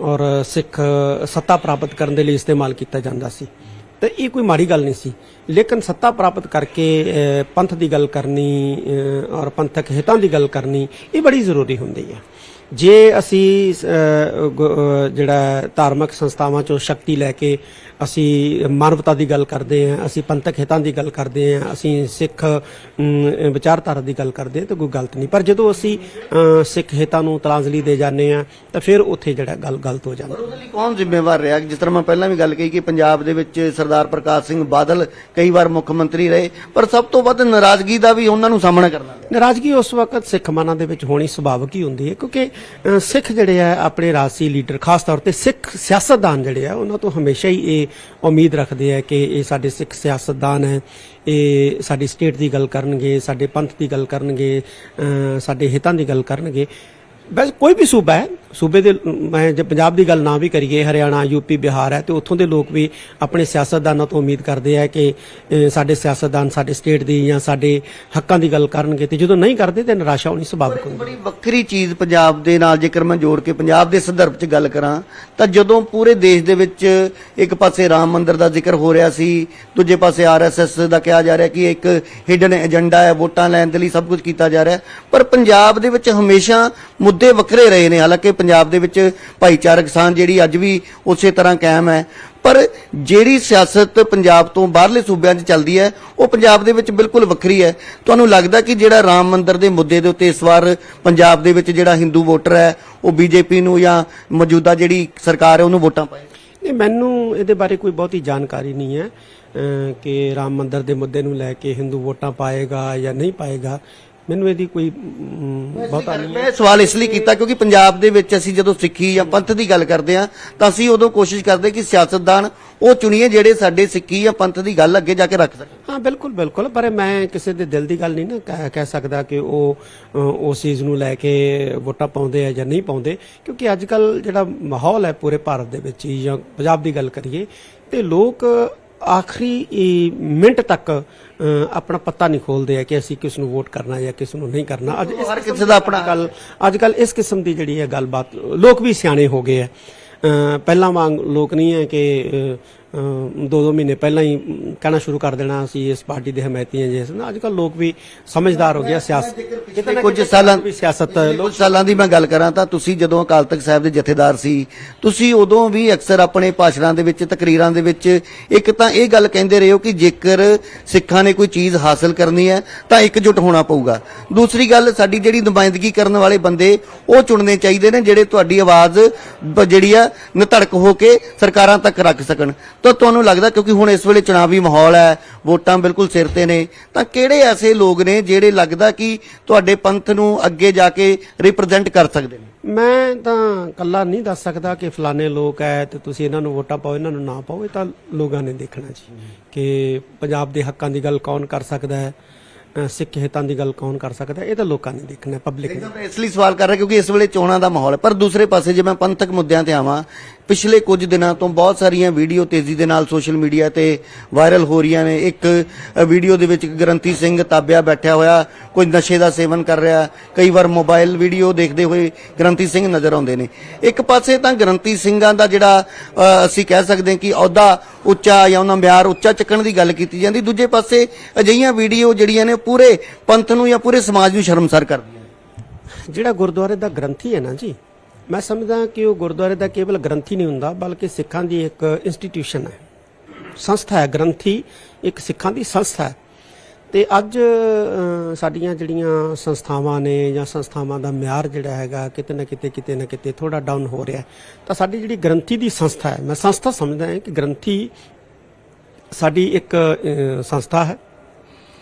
ਔਰ ਸਿੱਖ ਸੱਤਾ ਪ੍ਰਾਪਤ ਕਰਨ ਦੇ ਲਈ ਇਸਤੇਮਾਲ ਕੀਤਾ ਜਾਂਦਾ ਸੀ। ਤੇ ਇਹ ਕੋਈ ਮਾੜੀ ਗੱਲ ਨਹੀਂ ਸੀ। ਲੇਕਿਨ ਸੱਤਾ ਪ੍ਰਾਪਤ ਕਰਕੇ ਪੰਥ ਦੀ ਗੱਲ ਕਰਨੀ ਔਰ ਪੰਥਕ ਹਿੱਤਾਂ ਦੀ ਗੱਲ ਕਰਨੀ, ਇਹ ਬੜੀ ਜ਼ਰੂਰੀ ਹੁੰਦੀ ਹੈ। ਜੇ ਅਸੀਂ ਜਿਹੜਾ ਧਾਰਮਿਕ ਸੰਸਥਾਵਾਂ ਚੋਂ ਸ਼ਕਤੀ ਲੈ ਕੇ ਅਸੀਂ ਮਾਨਵਤਾ ਦੀ ਗੱਲ ਕਰਦੇ ਹਾਂ, ਅਸੀਂ ਪੰਥਕ ਹਿੱਤਾਂ ਦੀ ਗੱਲ ਕਰਦੇ ਹਾਂ, ਅਸੀਂ ਸਿੱਖ ਵਿਚਾਰਧਾਰਾ ਦੀ ਗੱਲ ਕਰਦੇ ਹਾਂ, ਤਾਂ ਕੋਈ ਗਲਤ ਨਹੀਂ। ਪਰ ਜਦੋਂ ਅਸੀਂ ਸਿੱਖ ਹਿੱਤਾਂ ਨੂੰ ਤਲਾਂਜ਼ਲੀ ਦੇ ਜਾਂਦੇ ਹਾਂ, ਤਾਂ ਫਿਰ ਉੱਥੇ ਜਿਹੜਾ ਗੱਲ ਗਲਤ ਹੋ ਜਾਂਦਾ
ਪਰ ਉਹਦੇ ਲਈ ਕੌਣ ਜ਼ਿੰਮੇਵਾਰ ਰਿਹਾ? ਜਿਸ ਤਰ੍ਹਾਂ ਮੈਂ ਪਹਿਲਾਂ ਵੀ ਗੱਲ ਕਹੀ ਕਿ ਪੰਜਾਬ ਦੇ ਵਿੱਚ ਸਰਦਾਰ ਪ੍ਰਕਾਸ਼ ਸਿੰਘ ਬਾਦਲ ਕਈ ਵਾਰ ਮੁੱਖ ਮੰਤਰੀ ਰਹੇ, ਪਰ ਸਭ ਤੋਂ ਵੱਧ ਨਾਰਾਜ਼ਗੀ ਦਾ ਵੀ ਉਹਨਾਂ ਨੂੰ ਸਾਹਮਣਾ ਕਰਨਾ। ਪਿਆ
ਨਾਰਾਜ਼ਗੀ ਉਸ ਵਕਤ ਸਿੱਖ ਮਨਾਂ ਦੇ ਵਿੱਚ ਹੋਣੀ ਸੁਭਾਵਿਕ ਹੀ ਹੁੰਦੀ ਹੈ, ਕਿਉਂਕਿ ਸਿੱਖ ਜਿਹੜੇ ਆ, ਆਪਣੇ ਰਾਜਸੀ ਲੀਡਰ, ਖਾਸ ਤੌਰ ਤੇ ਸਿੱਖ ਸਿਆਸਤਦਾਨ ਜਿਹੜੇ ਆ, ਉਹਨਾਂ ਤੋਂ ਹਮੇਸ਼ਾ ਹੀ ਇਹ ਉਮੀਦ ਰੱਖਦੇ ਆ ਕਿ ਇਹ ਸਾਡੇ ਸਿੱਖ ਸਿਆਸਤਦਾਨ ਹੈ, ਇਹ ਸਾਡੀ ਸਟੇਟ ਦੀ ਗੱਲ ਕਰਨਗੇ, ਸਾਡੇ ਪੰਥ ਦੀ ਗੱਲ ਕਰਨਗੇ ਸਾਡੇ ਹਿੱਤਾਂ ਦੀ ਗੱਲ ਕਰਨਗੇ। ਬਸ ਕੋਈ ਵੀ ਸੂਬਾ ਹੈ ਸੂਬੇ ਦੇ ਮੈਂ ਜੇ ਪੰਜਾਬ ਦੀ ਗੱਲ ਨਾ ਵੀ ਕਰੀਏ, ਹਰਿਆਣਾ ਯੂਪੀ ਬਿਹਾਰ ਹੈ, ਤੇ ਉੱਥੋਂ ਦੇ ਲੋਕ ਵੀ ਆਪਣੇ ਸਿਆਸਤਦਾਨਾਂ ਤੋਂ ਉਮੀਦ ਕਰਦੇ ਆ ਕਿ ਸਾਡੇ ਸਿਆਸਤਦਾਨ ਸਾਡੇ ਸਟੇਟ ਦੀ ਜਾਂ ਸਾਡੇ ਹੱਕਾਂ ਦੀ ਗੱਲ ਕਰਨਗੇ, ਤੇ ਜਦੋਂ ਨਹੀਂ ਕਰਦੇ ਤੇ ਨਿਰਾਸ਼ਾ ਹੋਣੀ ਸੁਭਾਵਿਕ ਹੁੰਦੀ
ਬੜੀ ਵੱਖਰੀ ਚੀਜ਼ ਪੰਜਾਬ ਦੇ ਨਾਲ ਜੇਕਰ ਮੈਂ ਜੋੜ ਕੇ ਪੰਜਾਬ ਦੇ ਸੰਦਰਭ 'ਚ ਗੱਲ ਕਰਾਂ, ਤਾਂ ਜਦੋਂ ਪੂਰੇ ਦੇਸ਼ ਦੇ ਵਿੱਚ ਇੱਕ ਪਾਸੇ ਰਾਮ ਮੰਦਿਰ ਦਾ ਜ਼ਿਕਰ ਹੋ ਰਿਹਾ ਸੀ, ਦੂਜੇ ਪਾਸੇ ਆਰਐਸਐਸ ਦਾ ਕਿਹਾ ਜਾ ਰਿਹਾ ਕਿ ਇੱਕ ਹਿਡਨ ਏਜੰਡਾ ਹੈ, ਵੋਟਾਂ ਲੈਣ ਦੇ ਲਈ ਸਭ ਕੁਝ ਕੀਤਾ ਜਾ ਰਿਹਾ, ਪਰ ਪੰਜਾਬ ਦੇ ਵਿੱਚ ਹਮੇਸ਼ਾ ਮੁੱਦੇ ਵੱਖਰੇ ਰਹੇ ਨੇ, ਹਾਲਾਂਕਿ ਪੰਜਾਬ ਦੇ ਵਿੱਚ ਭਾਈਚਾਰਕ ਸਾਂਝ ਜਿਹੜੀ ਅੱਜ ਵੀ ਉਸੇ ਤਰ੍ਹਾਂ ਕਾਇਮ ਹੈ। ਪਰ ਜਿਹੜੀ ਸਿਆਸਤ ਪੰਜਾਬ ਤੋਂ ਬਾਹਰਲੇ ਸੂਬਿਆਂ 'ਚ ਚੱਲਦੀ ਹੈ, ਉਹ ਪੰਜਾਬ ਦੇ ਵਿੱਚ ਬਿਲਕੁਲ ਵੱਖਰੀ ਹੈ। ਤੁਹਾਨੂੰ ਲੱਗਦਾ ਕਿ ਜਿਹੜਾ ਰਾਮ ਮੰਦਿਰ ਦੇ ਮੁੱਦੇ ਦੇ ਉੱਤੇ ਇਸ ਵਾਰ ਪੰਜਾਬ ਦੇ ਵਿੱਚ ਜਿਹੜਾ ਹਿੰਦੂ ਵੋਟਰ ਹੈ, ਉਹ ਬੀਜੇਪੀ ਨੂੰ ਜਾਂ ਮੌਜੂਦਾ ਜਿਹੜੀ ਸਰਕਾਰ ਹੈ, ਉਹਨੂੰ ਵੋਟਾਂ ਪਾਏ?
ਨਹੀਂ ਮੈਨੂੰ ਇਹਦੇ ਬਾਰੇ ਕੋਈ ਬਹੁਤੀ ਜਾਣਕਾਰੀ ਨਹੀਂ ਹੈ ਕਿ ਰਾਮ ਮੰਦਰ ਦੇ ਮੁੱਦੇ ਨੂੰ ਲੈ ਕੇ ਹਿੰਦੂ ਵੋਟਾਂ ਪਾਏਗਾ ਜਾਂ ਨਹੀਂ ਪਾਏਗਾ। ਮੈਨੂੰ ਇਹਦੀ ਕੋਈ ਬਹੁਤਾ ਨਹੀਂ
ਮੈਂ ਸਵਾਲ ਇਸ ਲਈ ਕੀਤਾ ਕਿਉਂਕਿ ਪੰਜਾਬ ਦੇ ਵਿੱਚ ਅਸੀਂ ਜਦੋਂ ਸਿੱਖੀ ਜਾਂ ਪੰਥ ਦੀ ਗੱਲ ਕਰਦੇ ਹਾਂ ਤਾਂ ਅਸੀਂ ਉਦੋਂ ਕੋਸ਼ਿਸ਼ ਕਰਦੇ ਕਿ ਸਿਆਸਤਦਾਨ ਉਹ ਚੁਣੀਏ ਜਿਹੜੇ ਸਾਡੇ ਸਿੱਖੀ ਜਾਂ ਪੰਥ ਦੀ ਗੱਲ ਅੱਗੇ ਜਾ ਕੇ ਰੱਖ ਸਕਣ।
ਹਾਂ ਬਿਲਕੁਲ ਬਿਲਕੁਲ ਪਰ ਮੈਂ ਕਿਸੇ ਦੇ ਦਿਲ ਦੀ ਗੱਲ ਨਹੀਂ ਨਾ ਕਹਿ- ਸਕਦਾ ਕਿ ਉਹ ਉਸ ਚੀਜ਼ ਨੂੰ ਲੈ ਕੇ ਵੋਟਾਂ ਪਾਉਂਦੇ ਆ ਜਾਂ ਨਹੀਂ ਪਾਉਂਦੇ ਕਿਉਂਕਿ ਅੱਜ ਕੱਲ ਜਿਹੜਾ ਮਾਹੌਲ ਹੈ ਪੂਰੇ ਭਾਰਤ ਦੇ ਵਿੱਚ ਜਾਂ ਪੰਜਾਬ ਦੀ ਗੱਲ ਕਰੀਏ ਤੇ ਲੋਕ ਆਖਰੀ ਮਿੰਟ ਤੱਕ ਆਪਣਾ ਪੱਤਾ ਨਹੀਂ ਖੋਲਦੇ ਆ ਕਿ ਅਸੀਂ ਕਿਸ ਨੂੰ ਵੋਟ ਕਰਨਾ ਜਾਂ ਕਿਸ ਨੂੰ ਨਹੀਂ ਕਰਨਾ। ਅੱਜ ਇਸ
ਹਰ ਕਿਸੇ ਦਾ ਆਪਣਾ
ਗੱਲ ਅੱਜ ਕੱਲ ਇਸ ਕਿਸਮ ਦੀ ਜਿਹੜੀ ਹੈ ਗੱਲਬਾਤ ਲੋਕ ਵੀ ਸਿਆਣੇ ਹੋ ਗਏ ਆ। ਪਹਿਲਾਂ ਵਾਂਗ ਲੋਕ ਨਹੀਂ ਹੈ ਕਿ ਦੋ ਦੋ ਮਹੀਨੇ ਪਹਿਲਾਂ ਹੀ ਕਹਿਣਾ ਸ਼ੁਰੂ ਕਰ ਦੇਣਾ ਅਸੀਂ ਇਸ ਪਾਰਟੀ ਦੇ ਹਮਾਇਤੀ ਹਾਂ ਅੱਜ ਕੱਲ ਲੋਕ ਵੀ ਸਮਝਦਾਰ ਹੋ ਗਿਆ ਸਿਆਸਤ। ਕਿਤੇ
ਕੁਝ ਸਾਲਾਂ
ਵੀ ਸਿਆਸਤ
ਕੁਝ ਸਾਲਾਂ ਦੀ ਮੈਂ ਗੱਲ ਕਰਾਂ ਤਾਂ ਤੁਸੀਂ ਜਦੋਂ ਅਕਾਲ ਤਖਤ ਸਾਹਿਬ ਦੇ ਜਥੇਦਾਰ ਸੀ ਤੁਸੀਂ ਉਦੋਂ ਵੀ ਅਕਸਰ ਆਪਣੇ ਭਾਸ਼ਣਾਂ ਦੇ ਵਿੱਚ ਤਕਰੀਰਾਂ ਦੇ ਵਿੱਚ ਇੱਕ ਤਾਂ ਇਹ ਗੱਲ ਕਹਿੰਦੇ ਰਹੇ ਹੋ ਕਿ ਜੇਕਰ ਸਿੱਖਾਂ ਨੇ ਕੋਈ ਚੀਜ਼ ਹਾਸਲ ਕਰਨੀ ਹੈ ਤਾਂ ਇਕਜੁੱਟ ਹੋਣਾ ਪਊਗਾ। ਦੂਸਰੀ ਗੱਲ ਸਾਡੀ ਜਿਹੜੀ ਨੁਮਾਇੰਦਗੀ ਕਰਨ ਵਾਲੇ ਬੰਦੇ ਉਹ ਚੁਣਨੇ ਚਾਹੀਦੇ ਨੇ ਜਿਹੜੇ ਤੁਹਾਡੀ ਆਵਾਜ਼ ਜਿਹੜੀ ਆ ਨਿਧੜਕ ਹੋ ਕੇ ਸਰਕਾਰਾਂ ਤੱਕ ਰੱਖ ਸਕਣ। ਤਾਂ ਤੁਹਾਨੂੰ ਲੱਗਦਾ ਕਿਉਂਕਿ ਹੁਣ ਇਸ ਵੇਲੇ ਚੁਣਾਵੀ ਮਾਹੌਲ ਹੈ ਵੋਟਾਂ ਬਿਲਕੁਲ ਸਿਰ ਤੇ ਨੇ ਤਾਂ ਕਿਹੜੇ ਐਸੇ ਲੋਕ ਨੇ ਜਿਹੜੇ ਲੱਗਦਾ ਕਿ ਤੁਹਾਡੇ ਪੰਥ ਨੂੰ ਅੱਗੇ ਜਾ ਕੇ ਰਿਪਰੈਜ਼ੈਂਟ ਕਰ ਸਕਦੇ ਨੇ?
ਮੈਂ ਤਾਂ ਕੱਲਾ ਨਹੀਂ ਦੱਸ ਸਕਦਾ ਕਿ ਫਲਾਣੇ ਲੋਕ ਐ ਤੇ ਤੁਸੀਂ ਇਹਨਾਂ ਨੂੰ ਵੋਟਾਂ ਪਾਓ ਇਹਨਾਂ ਨੂੰ ਨਾ ਪਾਓ ਇਹ ਤਾਂ ਲੋਕਾਂ ਨੇ ਦੇਖਣਾ ਜੀ। ਕਿ ਪੰਜਾਬ ਦੇ ਹੱਕਾਂ ਦੀ ਗੱਲ ਕੌਣ ਕਰ ਸਕਦਾ ਹੈ ਸਿੱਖ ਹਿੱਤਾਂ ਦੀ ਗੱਲ ਕੌਣ ਕਰ ਸਕਦਾ ਇਹ ਤਾਂ ਲੋਕਾਂ ਨੇ ਦੇਖਣਾ ਪਬਲਿਕ ਨੇ।
ਇਸ ਲਈ ਸਵਾਲ ਕਰ ਰਿਹਾ ਕਿਉਂਕਿ ਇਸ ਵੇਲੇ ਚੋਣਾਂ ਦਾ ਮਾਹੌਲ ਹੈ ਪਰ ਦੂਸਰੇ ਪਾਸੇ ਜੇ ਮੈਂ ਪੰਥਕ ਮੁੱਦਿਆਂ ਤੇ ਆਵਾਂ ਪਿਛਲੇ ਕੁਝ ਦਿਨਾਂ ਤੋਂ ਬਹੁਤ ਸਾਰੀਆਂ ਵੀਡੀਓ ਤੇਜ਼ੀ ਦੇ ਨਾਲ ਸੋਸ਼ਲ ਮੀਡੀਆ ਤੇ ਵਾਇਰਲ ਹੋ ਰਹੀਆਂ ਨੇ। ਇੱਕ ਵੀਡੀਓ ਦੇ ਵਿੱਚ ਗ੍ਰੰਥੀ ਸਿੰਘ ਤਾਬਿਆ ਬੈਠਿਆ ਹੋਇਆ, ਕੋਈ ਨਸ਼ੇ ਦਾ ਸੇਵਨ ਕਰ ਰਿਹਾ। ਕਈ ਵਾਰ ਮੋਬਾਈਲ ਵੀਡੀਓ ਦੇਖਦੇ ਹੋਏ ਗ੍ਰੰਥੀ ਸਿੰਘ ਨਜ਼ਰ ਆਉਂਦੇ ਨੇ। ਇੱਕ ਪਾਸੇ ਤਾਂ ਗ੍ਰੰਥੀ ਸਿੰਘਾਂ ਦਾ ਜਿਹੜਾ ਅਸੀਂ ਕਹਿ ਸਕਦੇ ਹਾਂ ਕਿ ਅਹੁਦਾ ਉੱਚਾ ਜਾਂ ਉਹਨਾਂ ਮਿਆਰ ਉੱਚਾ ਚੱਕਣ ਦੀ ਗੱਲ ਕੀਤੀ ਜਾਂਦੀ, ਦੂਜੇ ਪਾਸੇ ਅਜਿਹੀਆਂ ਵੀਡੀਓ ਜਿਹੜੀਆਂ ਨੇ ਪੂਰੇ ਪੰਥ ਨੂੰ ਜਾਂ ਪੂਰੇ ਸਮਾਜ ਨੂੰ ਸ਼ਰਮਸਾਰ ਕਰਦੀਆਂ
ਜਿਹੜਾ ਗੁਰਦੁਆਰੇ ਦਾ ਗ੍ਰੰਥੀ ਹੈ ਨਾ ਜੀ ਮੈਂ ਸਮਝਦਾ ਕਿ ਉਹ ਗੁਰਦੁਆਰੇ ਦਾ ਕੇਵਲ ਗ੍ਰੰਥੀ ਨਹੀਂ ਹੁੰਦਾ, ਬਲਕਿ ਸਿੱਖਾਂ ਦੀ ਇੱਕ ਇੰਸਟੀਟਿਊਸ਼ਨ ਹੈ। ਸੰਸਥਾ ਹੈ, ਗ੍ਰੰਥੀ ਇੱਕ ਸਿੱਖਾਂ ਦੀ ਸੰਸਥਾ ਹੈ। ਤੇ ਅੱਜ ਸਾਡੀਆਂ ਜਿਹੜੀਆਂ ਸੰਸਥਾਵਾਂ ਨੇ ਜਾਂ ਸੰਸਥਾਵਾਂ ਦਾ ਮਿਆਰ ਜਿਹੜਾ ਹੈਗਾ, ਕਿਤੇ ਨਾ ਕਿਤੇ ਕਿਤੇ ਨਾ ਕਿਤੇ ਥੋੜਾ ਡਾਊਨ ਹੋ ਰਿਹਾ ਤਾਂ ਸਾਡੀ ਜਿਹੜੀ ਗ੍ਰੰਥੀ ਦੀ ਸੰਸਥਾ ਹੈ, ਮੈਂ ਸੰਸਥਾ ਸਮਝਦਾ ਹਾਂ ਕਿ ਗ੍ਰੰਥੀ ਸਾਡੀ ਇੱਕ ਸੰਸਥਾ ਹੈ।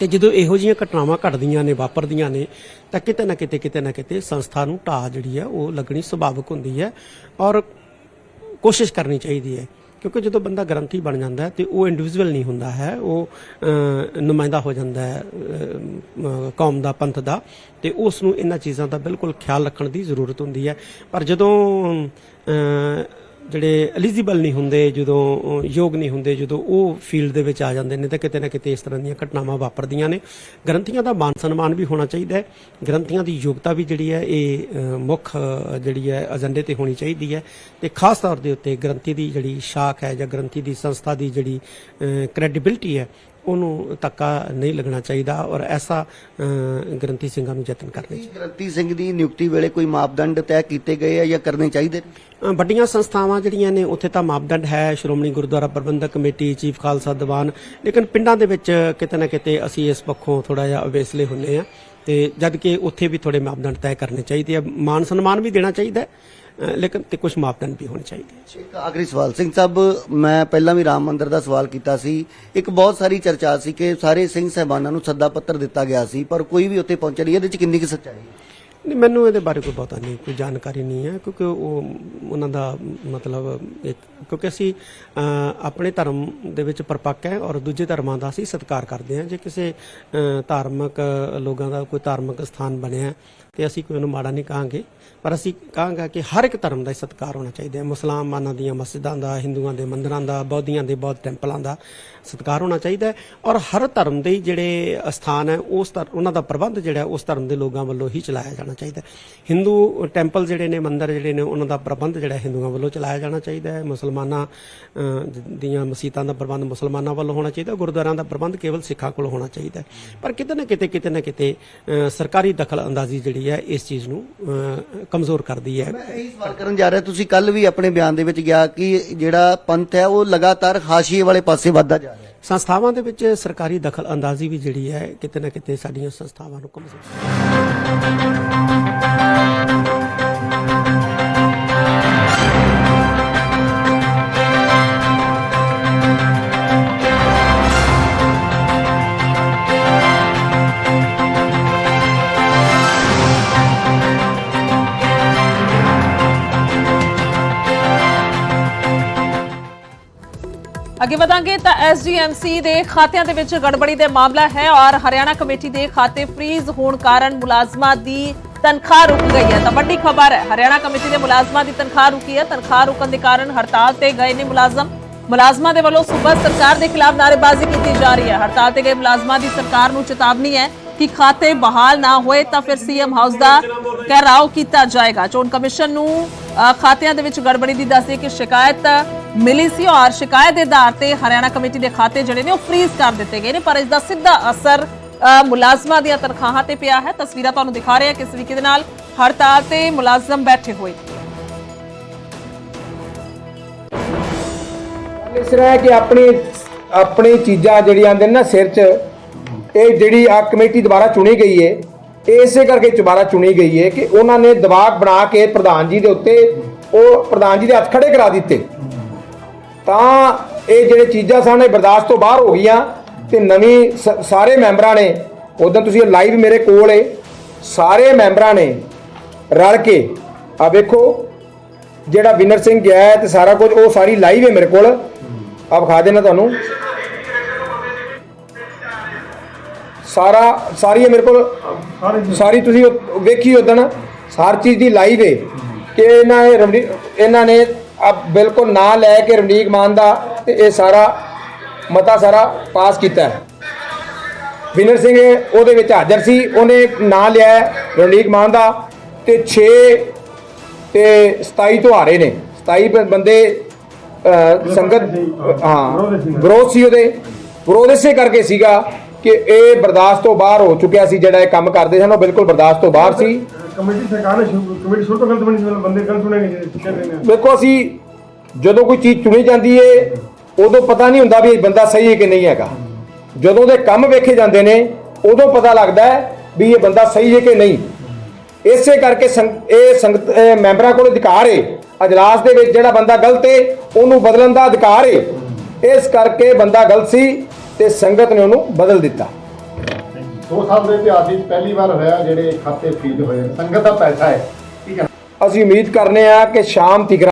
ਤੇ ਜਦੋਂ ਇਹੋ ਜਿਹੀਆਂ ਘਟਨਾਵਾਂ ਘਟਦੀਆਂ ਨੇ, ਵਾਪਰਦੀਆਂ ਨੇ, ਤਾਂ ਕਿਤੇ ਨਾ ਕਿਤੇ ਕਿਤੇ ਨਾ ਕਿਤੇ ਸੰਸਥਾ ਨੂੰ ਢਾਹ ਜਿਹੜੀ ਹੈ, ਉਹ ਲੱਗਣੀ ਸੁਭਾਵਿਕ ਹੁੰਦੀ ਹੈ ਔਰ ਕੋਸ਼ਿਸ਼ ਕਰਨੀ ਚਾਹੀਦੀ ਹੈ। ਕਿਉਂਕਿ ਜਦੋਂ ਬੰਦਾ ਗਰੰਟੀ ਬਣ ਜਾਂਦਾ ਹੈ ਤੇ ਉਹ ਇੰਡੀਵਿਜੂਅਲ ਨਹੀਂ ਹੁੰਦਾ ਹੈ, ਉਹ ਨੁਮਾਇੰਦਾ ਹੋ ਜਾਂਦਾ ਹੈ ਕੌਮ ਦਾ, ਪੰਥ ਦਾ ਤੇ ਉਸ ਨੂੰ ਇਹਨਾਂ ਚੀਜ਼ਾਂ ਦਾ ਬਿਲਕੁਲ ਖਿਆਲ ਰੱਖਣ ਦੀ ਜ਼ਰੂਰਤ ਹੁੰਦੀ ਹੈ। ਪਰ ਜਦੋਂ ਜਿਹੜੇ ਐਲੀਜੀਬਲ ਨਹੀਂ ਹੁੰਦੇ, ਜਦੋਂ ਯੋਗ ਨਹੀਂ ਹੁੰਦੇ, ਜਦੋਂ ਉਹ ਫੀਲਡ ਦੇ ਵਿੱਚ ਆ ਜਾਂਦੇ ਨੇ, ਤਾਂ ਕਿਤੇ ਨਾ ਕਿਤੇ ਇਸ ਤਰ੍ਹਾਂ ਦੀਆਂ ਘਟਨਾਵਾਂ ਵਾਪਰਦੀਆਂ ਨੇ। ਗ੍ਰੰਥੀਆਂ ਦਾ ਮਾਨ ਸਨਮਾਨ ਵੀ ਹੋਣਾ ਚਾਹੀਦਾ ਹੈ। ਗ੍ਰੰਥੀਆਂ ਦੀ ਯੋਗਤਾ ਵੀ ਜਿਹੜੀ ਹੈ, ਇਹ ਮੁੱਖ ਜਿਹੜੀ ਹੈ ਏਜੰਡੇ ਤੇ ਹੋਣੀ ਚਾਹੀਦੀ ਹੈ। ਤੇ ਖਾਸ ਤੌਰ ਦੇ ਉੱਤੇ ਗ੍ਰੰਥੀ ਦੀ ਜਿਹੜੀ ਸ਼ਾਖ ਹੈ ਜਾਂ ਗ੍ਰੰਥੀ ਦੀ ਸੰਸਥਾ ਦੀ ਜਿਹੜੀ ਕ੍ਰੈਡੀਬਿਲਟੀ ਹੈ ਉਹਨੂੰ ਧੱਕਾ ਨਹੀਂ ਲੱਗਣਾ ਚਾਹੀਦਾ ਔਰ ਐਸਾ ਗ੍ਰੰਥੀ ਸਿੰਘਾਂ ਨੂੰ ਯਤਨ ਕਰਨੇ ਚਾਹੀਦੇ।
ਗ੍ਰੰਥੀ ਸਿੰਘ ਦੀ ਨਿਯੁਕਤੀ ਵੇਲੇ ਕੋਈ ਮਾਪਦੰਡ ਤੈਅ ਕੀਤੇ ਗਏ ਆ ਜਾਂ ਕਰਨੇ ਚਾਹੀਦੇ
ਵੱਡੀਆਂ ਸੰਸਥਾਵਾਂ ਜਿਹੜੀਆਂ ਨੇ ਉੱਥੇ ਤਾਂ ਮਾਪਦੰਡ ਹੈ ਸ਼੍ਰੋਮਣੀ ਗੁਰਦੁਆਰਾ ਪ੍ਰਬੰਧਕ ਕਮੇਟੀ ਚੀਫ ਖਾਲਸਾ ਦੀਵਾਨ ਲੇਕਿਨ ਪਿੰਡਾਂ ਦੇ ਵਿੱਚ ਕਿਤੇ ਨਾ ਕਿਤੇ ਅਸੀਂ ਇਸ ਪੱਖੋਂ ਥੋੜਾ ਜਿਹਾ ਅਵੇਸਲੇ ਹੁੰਨੇ ਆ ਤੇ ਜਦ ਕਿ ਉੱਥੇ ਵੀ ਥੋੜੇ ਮਾਪਦੰਡ ਤੈਅ ਕਰਨੇ ਚਾਹੀਦੇ ਆ। ਮਾਨ ਸਨਮਾਨ ਵੀ ਦੇਣਾ ਚਾਹੀਦਾ ਲੇਕਿਨ ਤੇ ਕੁਝ ਮਾਪਦੰਡ ਵੀ ਹੋਣੇ ਚਾਹੀਦੇ
ਇੱਕ ਆਖਰੀ ਸਵਾਲ ਸਿੰਘ ਸਾਹਿਬ ਮੈਂ ਪਹਿਲਾਂ ਵੀ ਰਾਮ ਮੰਦਿਰ ਦਾ ਸਵਾਲ ਕੀਤਾ ਸੀ। ਇੱਕ ਬਹੁਤ ਸਾਰੀ ਚਰਚਾ ਸੀ ਕਿ ਸਾਰੇ ਸਿੰਘ ਸਹਿਬਾਨਾਂ ਨੂੰ ਸੱਦਾ ਪੱਤਰ ਦਿੱਤਾ ਗਿਆ ਸੀ ਪਰ ਕੋਈ ਵੀ ਉੱਥੇ ਪਹੁੰਚਿਆ ਨਹੀਂ। ਇਹਦੇ ਵਿੱਚ ਕਿੰਨੀ ਕੁ ਸੱਚਾਈ ਹੈ?
ਨਹੀਂ ਮੈਨੂੰ ਇਹਦੇ ਬਾਰੇ ਕੋਈ ਬਹੁਤਾ ਨਹੀਂ ਕੋਈ ਜਾਣਕਾਰੀ ਨਹੀਂ ਹੈ ਕਿਉਂਕਿ ਉਹ ਉਹਨਾਂ ਦਾ ਮਤਲਬ ਇੱਕ ਕਿਉਂਕਿ ਅਸੀਂ ਆਪਣੇ ਧਰਮ ਦੇ ਵਿੱਚ ਪਰਪੱਕ ਹੈ ਔਰ ਦੂਜੇ ਧਰਮਾਂ ਦਾ ਅਸੀਂ ਸਤਿਕਾਰ ਕਰਦੇ ਹਾਂ। ਜੇ ਕਿਸੇ ਧਾਰਮਿਕ ਲੋਕਾਂ ਦਾ ਕੋਈ ਧਾਰਮਿਕ ਸਥਾਨ ਬਣਿਆ ਤੇ ਅਸੀਂ ਕੋਈ ਉਹਨੂੰ ਮਾੜਾ ਨਹੀਂ ਕਹਾਂਗੇ, ਪਰ ਅਸੀਂ ਕਹਾਂਗਾ ਕਿ ਹਰ ਇੱਕ ਧਰਮ ਦਾ ਸਤਿਕਾਰ ਹੋਣਾ ਚਾਹੀਦਾ ਹੈ। ਮੁਸਲਮਾਨਾਂ ਦੀਆਂ ਮਸਜਿਦਾਂ ਦਾ, ਹਿੰਦੂਆਂ ਦੇ ਮੰਦਰਾਂ ਦਾ, ਬੌਧੀਆਂ ਦੇ ਬੌਧ ਟੈਂਪਲਾਂ ਦਾ ਸਤਿਕਾਰ ਹੋਣਾ ਚਾਹੀਦਾ ਹੈ। ਔਰ ਹਰ ਧਰਮ ਦੇ ਜਿਹੜੇ ਸਥਾਨ ਹੈ, ਉਸ ਧਰ- ਉਹਨਾਂ ਦਾ ਪ੍ਰਬੰਧ ਜਿਹੜਾ ਉਸ ਧਰਮ ਦੇ ਲੋਕਾਂ ਵੱਲੋਂ ਹੀ ਚਲਾਇਆ ਜਾਣਾ ਚਾਹੀਦਾ ਹੈ। ਹਿੰਦੂ ਟੈਂਪਲ ਜਿਹੜੇ ਨੇ, ਮੰਦਰ ਜਿਹੜੇ ਨੇ, ਉਹਨਾਂ ਦਾ ਪ੍ਰਬੰਧ ਜਿਹੜਾ ਹਿੰਦੂਆਂ ਵੱਲੋਂ ਚਲਾਇਆ ਜਾਣਾ ਚਾਹੀਦਾ ਹੈ। ਮੁਸਲਮਾਨਾਂ ਦੀਆਂ ਮਸੀਤਾਂ ਦਾ ਪ੍ਰਬੰਧ ਮੁਸਲਮਾਨਾਂ ਵੱਲੋਂ ਹੋਣਾ ਚਾਹੀਦਾ ਗੁਰਦੁਆਰਿਆਂ ਦਾ ਪ੍ਰਬੰਧ ਕੇਵਲ ਸਿੱਖਾਂ ਕੋਲ ਹੋਣਾ ਚਾਹੀਦਾ ਪਰ ਕਿਤੇ ਨਾ ਕਿਤੇ ਕਿਤੇ ਨਾ ਕਿਤੇ ਸਰਕਾਰੀ ਦਖਲ ਅੰਦਾਜ਼ੀ ਜਿਹੜੀ ਹੈ ਇਸ ਚੀਜ਼ ਨੂੰ ਕਮਜ਼ੋਰ ਕਰਦੀ ਹੈ।
ਮੈਂ ਇਹੀ ਸਵਾਲ ਕਰਨ ਜਾ ਰਿਹਾ ਤੁਸੀਂ ਕੱਲ ਵੀ ਆਪਣੇ ਬਿਆਨ ਦੇ ਵਿੱਚ ਗਿਆ ਕਿ ਜਿਹੜਾ ਪੰਥ ਹੈ ਉਹ ਲਗਾਤਾਰ ਹਾਸ਼ੀਏ ਵਾਲੇ ਪਾਸੇ ਵੱਧਦਾ ਜਾ ਰਿਹਾ
ਸੰਸਥਾਵਾਂ ਦੇ ਵਿੱਚ ਸਰਕਾਰੀ ਦਖਲ ਅੰਦਾਜ਼ੀ ਵੀ ਜਿਹੜੀ ਹੈ ਕਿਤੇ ਨਾ ਕਿਤੇ ਸਾਡੀਆਂ ਸੰਸਥਾਵਾਂ ਨੂੰ ਕਮਜ਼ੋਰ
ਅੱਗੇ ਵਧਾਂਗੇ ਤਾਂ ਐਸਡੀਐਮਸੀ ਦੇ ਖਾਤਿਆਂ ਦੇ ਵਿੱਚ ਗੜਬੜੀ ਦੇ ਮਾਮਲਾ ਹੈ ਔਰ ਹਰਿਆਣਾ ਕਮੇਟੀ ਦੇ ਖਾਤੇ ਫ੍ਰੀਜ਼ ਹੋਣ ਕਾਰਨ ਮੁਲਾਜ਼ਮਾਂ ਦੀ ਤਨਖਾਹ ਰੁਕ ਗਈ ਹੈ। ਤਾਂ ਵੱਡੀ ਖਬਰ ਹੈ, ਹਰਿਆਣਾ ਕਮੇਟੀ ਦੇ ਮੁਲਾਜ਼ਮਾਂ ਦੀ ਤਨਖਾਹ ਰੁਕੀ ਹੈ। ਤਨਖਾਹ ਰੁਕਣ ਦੇ ਕਾਰਨ ਹੜਤਾਲ ਤੇ ਗਏ ਨੇ ਮੁਲਾਜ਼ਮ। ਮੁਲਾਜ਼ਮਾਂ ਦੇ ਵੱਲੋਂ ਸੂਬਾ ਸਰਕਾਰ ਦੇ ਖਿਲਾਫ ਨਾਅਰੇਬਾਜ਼ੀ ਕੀਤੀ ਜਾ ਰਹੀ ਹੈ। ਹੜਤਾਲ ਤੇ ਗਏ ਮੁਲਾਜ਼ਮਾਂ ਦੀ ਸਰਕਾਰ ਨੂੰ ਚੇਤਾਵਨੀ ਹੈ ਕਿ ਖਾਤੇ ਬਹਾਲ ਨਾ ਹੋਏ ਤਾਂ ਫਿਰ ਸੀਐਮ ਹਾਊਸ ਦਾ ਘਰਾਓ ਕੀਤਾ ਜਾਏਗਾ। ਚੋਣ ਕਮਿਸ਼ਨ ਨੂੰ ਖਾਤਿਆਂ ਦੇ ਵਿੱਚ ਗੜਬੜੀ ਦੀ ਦੱਸਦੇ ਕਿ ਸ਼ਿਕਾਇਤ ਮਿਲੀ ਸੀ ਔਰ ਸ਼ਿਕਾਇਤ ਦੇ ਆਧਾਰ ਤੇ ਹਰਿਆਣਾ ਕਮੇਟੀ ਦੇ ਖਾਤੇ ਜਿਹੜੇ ਨੇ ਉਹ ਫ੍ਰੀਜ਼ ਕਰ ਦਿੱਤੇ ਗਏ ਨੇ, ਪਰ ਇਸ ਦਾ ਸਿੱਧਾ ਅਸਰ ਮੁਲਾਜ਼ਮਾਂ ਦੀਆਂ ਤਨਖਾਹਾਂ ਤੇ ਪਿਆ ਹੈ। ਤਸਵੀਰਾਂ ਤੁਹਾਨੂੰ ਦਿਖਾ ਰਹੇ ਹਾਂ ਕਿਸ ਤਰੀਕੇ ਦੇ ਨਾਲ ਹੜਤਾਲ ਤੇ ਮੁਲਾਜ਼ਮ ਬੈਠੇ ਹੋਏ।
ਇਸ ਤਰ੍ਹਾਂ ਕਿ ਆਪਣੀ ਆਪਣੀ ਚੀਜ਼ਾਂ ਜਿਹੜੀਆਂ ਆਂਦੇ ਨੇ ਨਾ ਸਿਰ 'ਚ, ਇਹ ਜਿਹੜੀ ਆ ਕਮੇਟੀ ਦੁਬਾਰਾ ਚੁਣੀ ਗਈ ਏ ਇਸੇ ਕਰਕੇ ਚੁਬਾਰਾ ਚੁਣੀ ਗਈ ਹੈ ਕਿ ਉਹਨਾਂ ਨੇ ਦਬਾਅ ਬਣਾ ਕੇ ਪ੍ਰਧਾਨ ਜੀ ਦੇ ਉੱਤੇ ਉਹ ਪ੍ਰਧਾਨ ਜੀ ਦੇ ਹੱਥ ਖੜੇ ਕਰਾ ਦਿੱਤੇ। ਤਾਂ ਇਹ ਜਿਹੜੇ ਚੀਜ਼ਾਂ ਸਨ ਇਹ ਬਰਦਾਸ਼ਤ ਤੋਂ ਬਾਹਰ ਹੋ ਗਈਆਂ ਤੇ ਨਵੀਂ ਸ- ਸਾਰੇ ਮੈਂਬਰਾਂ ਨੇ ਉਦੋਂ ਤੁਸੀਂ ਲਾਈਵ ਮੇਰੇ ਕੋਲ ਏ, ਸਾਰੇ ਮੈਂਬਰਾਂ ਨੇ ਰਲ ਕੇ, ਆ ਵੇਖੋ, ਜਿਹੜਾ ਵਿਨਰ ਸਿੰਘ ਗਿਆ ਤੇ ਸਾਰਾ ਕੁਝ ਉਹ ਸਾਰੀ ਲਾਈਵ ਹੈ ਮੇਰੇ ਕੋਲ। ਆ ਵਿਖਾ ਦੇਣਾ ਤੁਹਾਨੂੰ। ਸਾਰਾ ਸਾਰੀ ਹੈ ਮੇਰੇ ਕੋਲ ਸਾਰੀ ਤੁਸੀਂ ਵੇਖੀ ਉਦਣ ਹਰ ਚੀਜ਼ ਦੀ ਲਾਈਵ ਹੈ ਕਿ ਇਹਨਾਂ ਨੇ ਰਮਣੀ- ਇਹਨਾਂ ਨੇ ਆ ਬਿਲਕੁਲ ਨਾਂ ਲੈ ਕੇ ਰਮਨੀਕ ਮਾਨ ਦਾ ਤੇ ਇਹ ਸਾਰਾ ਮਤਾ ਸਾਰਾ ਪਾਸ ਕੀਤਾ ਹੈ। ਵਿਨਰ ਸਿੰਘ ਉਹਦੇ ਵਿੱਚ ਹਾਜ਼ਰ ਸੀ ਉਹਨੇ ਨਾਂ ਲਿਆ ਰਣੀਕ ਮਾਨ ਦਾ ਤੇ 6 ਤੇ 27 ਤੋਂ ਹਾਰੇ ਨੇ। 27 ਬ- ਬੰਦੇ ਸੰਗਤ ਹਾਂ ਵਿਰੋਧ ਸੀ ਉਹਦੇ। ਵਿਰੋਧ ਇਸੇ ਕਰਕੇ ਸੀਗਾ ਕਿ ਇਹ ਬਰਦਾਸ਼ਤ ਤੋਂ ਬਾਹਰ ਹੋ ਚੁੱਕਿਆ ਸੀ ਜਿਹੜਾ ਇਹ ਕੰਮ ਕਰਦੇ ਸਨ ਉਹ ਬਿਲਕੁਲ ਬਰਦਾਸ਼ਤ ਤੋਂ ਬਾਹਰ ਸੀ।
ਕਮੇਟੀ ਸਰਕਾਰ ਨੇ ਸ਼ੁਰੂ- ਕਮੇਟੀ ਸ਼ੁਰੂ ਤੋਂ ਗਲਤ ਬਣੀ ਸੀ ਮਤਲਬ ਬੰਦੇ ਗਲਤ ਚੁਣੇ ਗਏ ਸੀ ਕਹਿ ਰਹੇ ਨੇ
ਵੇਖੋ ਅਸੀਂ ਜਦੋਂ ਕੋਈ ਚੀਜ਼ ਚੁਣੀ ਜਾਂਦੀ ਏ ਉਦੋਂ ਪਤਾ ਨਹੀਂ ਹੁੰਦਾ ਵੀ ਇਹ ਬੰਦਾ ਸਹੀ ਹੈ ਕਿ ਨਹੀਂ ਹੈਗਾ। ਜਦੋਂ ਦੇ ਕੰਮ ਵੇਖੇ ਜਾਂਦੇ ਨੇ ਉਦੋਂ ਪਤਾ ਲੱਗਦਾ ਵੀ ਇਹ ਬੰਦਾ ਸਹੀ ਹੈ ਕਿ ਨਹੀਂ। ਇਸੇ ਕਰਕੇ ਇਹ ਸੰਗਤ ਮੈਂਬਰਾਂ ਕੋਲ ਅਧਿਕਾਰ ਏ। ਅਜਲਾਸ ਦੇ ਵਿੱਚ ਜਿਹੜਾ ਬੰਦਾ ਗਲਤ ਏ ਉਹਨੂੰ ਬਦਲਣ ਦਾ ਅਧਿਕਾਰ ਏ। ਇਸ ਕਰਕੇ ਬੰਦਾ ਗਲਤ ਸੀ। ਤੇ ਸੰਗਤ ਨੇ ਉਹਨੂੰ ਬਦਲ ਦਿੱਤਾ।
ਦੋ ਸਾਲ ਦੇ ਇਤਿਹਾਸ ਵਿੱਚ ਪਹਿਲੀ ਵਾਰ ਹੋਇਆ ਜਿਹੜੇ ਖਾਤੇ ਫੀਡ ਹੋਏ ਨੇ। ਸੰਗਤ ਦਾ ਪੈਸਾ ਹੈ। ਠੀਕ ਹੈ।
ਅਸੀਂ ਉਮੀਦ ਕਰਨੇ ਆ ਕਿ ਸ਼ਾਮ ਤੀਕ